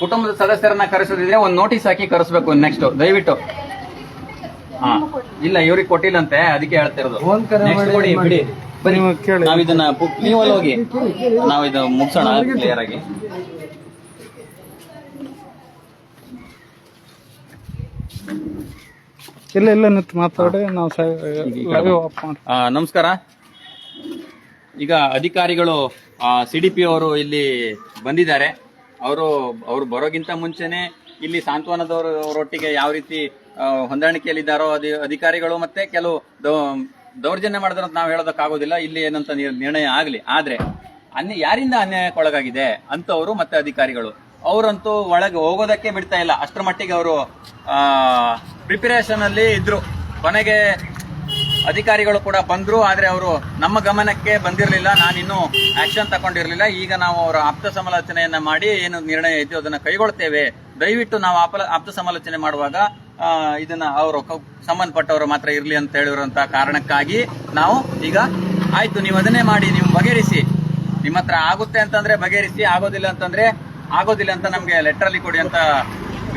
Speaker 1: ಕುಟುಂಬದ ಸದಸ್ಯರನ್ನ ಕರೆಸೋದಿದ್ರೆ ಒಂದು ನೋಟಿಸ್ ಹಾಕಿ ಕರೆಸ್ಬೇಕು ನೆಕ್ಸ್ಟ್ ದಯವಿಟ್ಟು. ಹಾ. ಇಲ್ಲ ಇವ್ರಿಗೆ ಕೊಟ್ಟಿಲ್ಲಂತೆ ಅದಕ್ಕೆ ಹೇಳ್ತಿರೋದು.
Speaker 3: ಫೋನ್ ಕರೆ
Speaker 1: Next
Speaker 3: ಮಾಡಿ
Speaker 1: ಕೊಡಿ
Speaker 3: ಮಾಡಿ.
Speaker 1: ಬಿಡಿ.
Speaker 4: ನೀವು ಕೇಳಿ.
Speaker 1: ನಾವ್ ಇದನ್ನ ನೀವು ಅಲ್ಲಿ ಹೋಗಿ ನಾವು ಇದು ಮುಗಿಸೋಣ ಕ್ಲಿಯರ್ ಆಗಿ.
Speaker 4: ಇಲ್ಲ ಇಲ್ಲ ನಿಂತು ಮಾತಾಡಿ ನಾವು ಲೈವ್ ಆಫ್ ಮಾಡಿ
Speaker 1: ಆ, ನಮಸ್ಕಾರ. ಈಗ ಅಧಿಕಾರಿಗಳು ಸಿ ಡಿ ಪಿ ಅವರು ಇಲ್ಲಿ ಬಂದಿದ್ದಾರೆ. ಅವರು ಅವರು ಬರೋಗಿಂತ ಮುಂಚೆನೆ ಇಲ್ಲಿ ಸಾಂತ್ವನದವರು ಅವರೊಟ್ಟಿಗೆ ಯಾವ ರೀತಿ ಹೊಂದಾಣಿಕೆಯಲ್ಲಿದ್ದಾರೋ ಅದಿ ಅಧಿಕಾರಿಗಳು ಮತ್ತೆ ಕೆಲವು ದೌರ್ಜನ್ಯ ಮಾಡಿದ್ರೆ ನಾವು ಹೇಳೋದಕ್ಕಾಗೋದಿಲ್ಲ. ಇಲ್ಲಿ ಏನಂತ ನಿರ್- ನಿರ್ಣಯ ಆಗಲಿ. ಆದ್ರೆ, ಅನ್ಯ, ಯಾರಿಂದ ಅನ್ಯಾಯಕ್ಕೊಳಗಾಗಿದೆ ಅಂತವರು ಮತ್ತೆ ಅಧಿಕಾರಿಗಳು. ಅವರಂತೂ ಒಳಗೆ ಹೋಗೋದಕ್ಕೆ ಬಿಡ್ತಾ ಇಲ್ಲ. ಅಷ್ಟರ ಮಟ್ಟಿಗೆ ಅವರು ಪ್ರಿಪರೇಷನ್ ಅಲ್ಲಿ ಇದ್ರು. ಕೊನೆಗೆ ಅಧಿಕಾರಿಗಳು ಕೂಡ ಬಂದ್ರು. ಆದ್ರೆ ಅವರು ನಮ್ಮ ಗಮನಕ್ಕೆ ಬಂದಿರಲಿಲ್ಲ. ನಾನಿನ್ನೂ ಆಕ್ಷನ್ ತಗೊಂಡಿರಲಿಲ್ಲ. ಈಗ ನಾವು ಅವರ ಆಪ್ತ ಸಮಾಲೋಚನೆಯನ್ನ ಮಾಡಿ ಏನು ನಿರ್ಣಯ ಇದೆಯೋ ಅದನ್ನ ಕೈಗೊಳ್ತೇವೆ. ದಯವಿಟ್ಟು ನಾವು ಆಪ- ಆಪ್ತ ಸಮಾಲೋಚನೆ ಮಾಡುವಾಗ ಇದನ್ನ ಅವರು ಸಂಬಂಧಪಟ್ಟವರು ಮಾತ್ರ ಇರ್ಲಿ ಅಂತ ಹೇಳಿರುವಂತ ಕಾರಣಕ್ಕಾಗಿ ನಾವು ಈಗ ಆಯ್ತು ನೀವು ಅದನ್ನೇ ಮಾಡಿ ನೀವು ಬಗೆಹರಿಸಿ. ನಿಮ್ಮ ಹತ್ರ ಆಗುತ್ತೆ ಅಂತಂದ್ರೆ ಬಗೆಹರಿಸಿ ಆಗೋದಿಲ್ಲ ಅಂತಂದ್ರೆ ಆಗೋದಿಲ್ಲ ಅಂತ ನಮ್ಗೆ ಲೆಟರ್ ಅಲ್ಲಿ ಕೊಡಿ ಅಂತ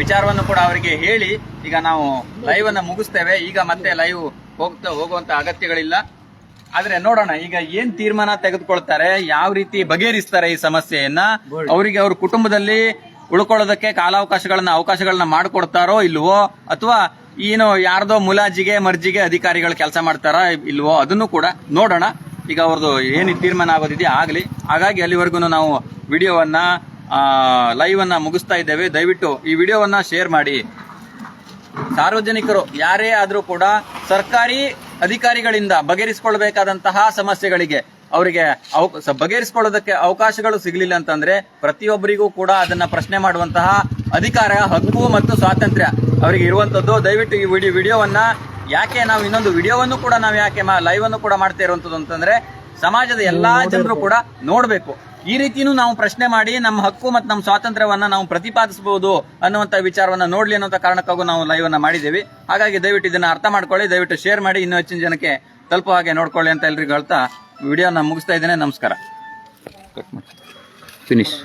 Speaker 1: ವಿಚಾರವನ್ನು ಕೂಡ ಅವರಿಗೆ ಹೇಳಿ ಈಗ ನಾವು ಲೈವ್ ಅನ್ನ ಮುಗಿಸ್ತೇವೆ. ಈಗ ಮತ್ತೆ ಲೈವ್ ಹೋಗ್ತಾ ಹೋಗುವಂತ ಅಗತ್ಯಗಳಿಲ್ಲ. ಆದ್ರೆ ನೋಡೋಣ ಈಗ ಏನ್ ತೀರ್ಮಾನ ತೆಗೆದುಕೊಳ್ತಾರೆ ಯಾವ ರೀತಿ ಬಗೆಹರಿಸ್ತಾರೆ ಈ ಸಮಸ್ಯೆಯನ್ನ? ಅವರಿಗೆ ಅವ್ರ ಕುಟುಂಬದಲ್ಲಿ ಉಳ್ಕೊಳ್ಳೋದಕ್ಕೆ ಕಾಲಾವಕಾಶಗಳನ್ನ, ಅವಕಾಶಗಳನ್ನ ಮಾಡಿಕೊಡ್ತಾರೋ ಇಲ್ವೋ, ಅಥವಾ ಏನು ಯಾರ್ದೋ ಮುಲಾಜಿಗೆ, ಮರ್ಜಿಗೆ ಅಧಿಕಾರಿಗಳು ಕೆಲಸ ಮಾಡ್ತಾರಾ ಇಲ್ವೋ, ಅದನ್ನು ಕೂಡ ನೋಡೋಣ. ಈಗ ಅವ್ರದ್ದು ಏನು ತೀರ್ಮಾನ ಆಗೋದಿದೆಯಾ ಆಗಲಿ. ಹಾಗಾಗಿ ಅಲ್ಲಿವರೆಗೂ ನಾವು ವಿಡಿಯೋವನ್ನ ಲೈವ್ ಅನ್ನ ಮುಗಿಸ್ತಾ ಇದ್ದೇವೆ. ದಯವಿಟ್ಟು ಈ ವಿಡಿಯೋವನ್ನ ಶೇರ್ ಮಾಡಿ. ಸಾರ್ವಜನಿಕರು, ಯಾರೇ ಆದರೂ ಕೂಡ ಸರ್ಕಾರಿ ಅಧಿಕಾರಿಗಳಿಂದ ಬಗೆಹರಿಸಿಕೊಳ್ಬೇಕಾದಂತಹ ಸಮಸ್ಯೆಗಳಿಗೆ ಅವರಿಗೆ ಅವ- ಬಗೆಹರಿಸಿಕೊಳ್ಳೋದಕ್ಕೆ ಅವಕಾಶಗಳು ಸಿಗಲಿಲ್ಲ ಅಂತಂದ್ರೆ ಪ್ರತಿಯೊಬ್ಬರಿಗೂ ಕೂಡ ಅದನ್ನ ಪ್ರಶ್ನೆ ಮಾಡುವಂತಹ ಅಧಿಕಾರ ಹಕ್ಕು ಮತ್ತು ಸ್ವಾತಂತ್ರ್ಯ ಅವರಿಗೆ ಇರುವಂತದ್ದು. ದಯವಿಟ್ಟು ಈ ವಿಡಿಯೋ ವಿಡಿಯೋವನ್ನ ಯಾಕೆ ನಾವು ಇನ್ನೊಂದು ವಿಡಿಯೋವನ್ನು ಕೂಡ ನಾವು ಯಾಕೆ ಲೈವ್ ಅನ್ನು ಕೂಡ ಮಾಡ್ತಾ ಇರುವಂತದ್ದು ಅಂತಂದ್ರೆ ಸಮಾಜದ ಎಲ್ಲಾ ಜನರು ಕೂಡ ನೋಡ್ಬೇಕು. ಈ ರೀತಿನೂ ನಾವು ಪ್ರಶ್ನೆ ಮಾಡಿ ನಮ್ಮ ಹಕ್ಕು ಮತ್ತು ನಮ್ಮ ಸ್ವಾತಂತ್ರ್ಯವನ್ನ ನಾವು ಪ್ರತಿಪಾದಿಸಬಹುದು ಅನ್ನುವಂತ ವಿಚಾರವನ್ನ ನೋಡ್ಲಿ ಅನ್ನುವಂತ ಕಾರಣಕ್ಕಾಗೂ ನಾವು ಲೈವ್ ಅನ್ನ ಮಾಡಿದ್ದೀವಿ. ಹಾಗಾಗಿ ದಯವಿಟ್ಟು ಇದನ್ನ ಅರ್ಥ ಮಾಡ್ಕೊಳ್ಳಿ ದಯವಿಟ್ಟು ಶೇರ್ ಮಾಡಿ ಇನ್ನೂ ಹೆಚ್ಚಿನ ಜನಕ್ಕೆ ತಲುಪುವ ಹಾಗೆ ನೋಡ್ಕೊಳ್ಳಿ ಅಂತ ಎಲ್ರಿಗೂ ಹೇಳ್ತಾ ವಿಡಿಯೋನ ಮುಗಿಸ್ತಾ ಇದ್ದೇನೆ ನಮಸ್ಕಾರ. ಫಿನಿಶ್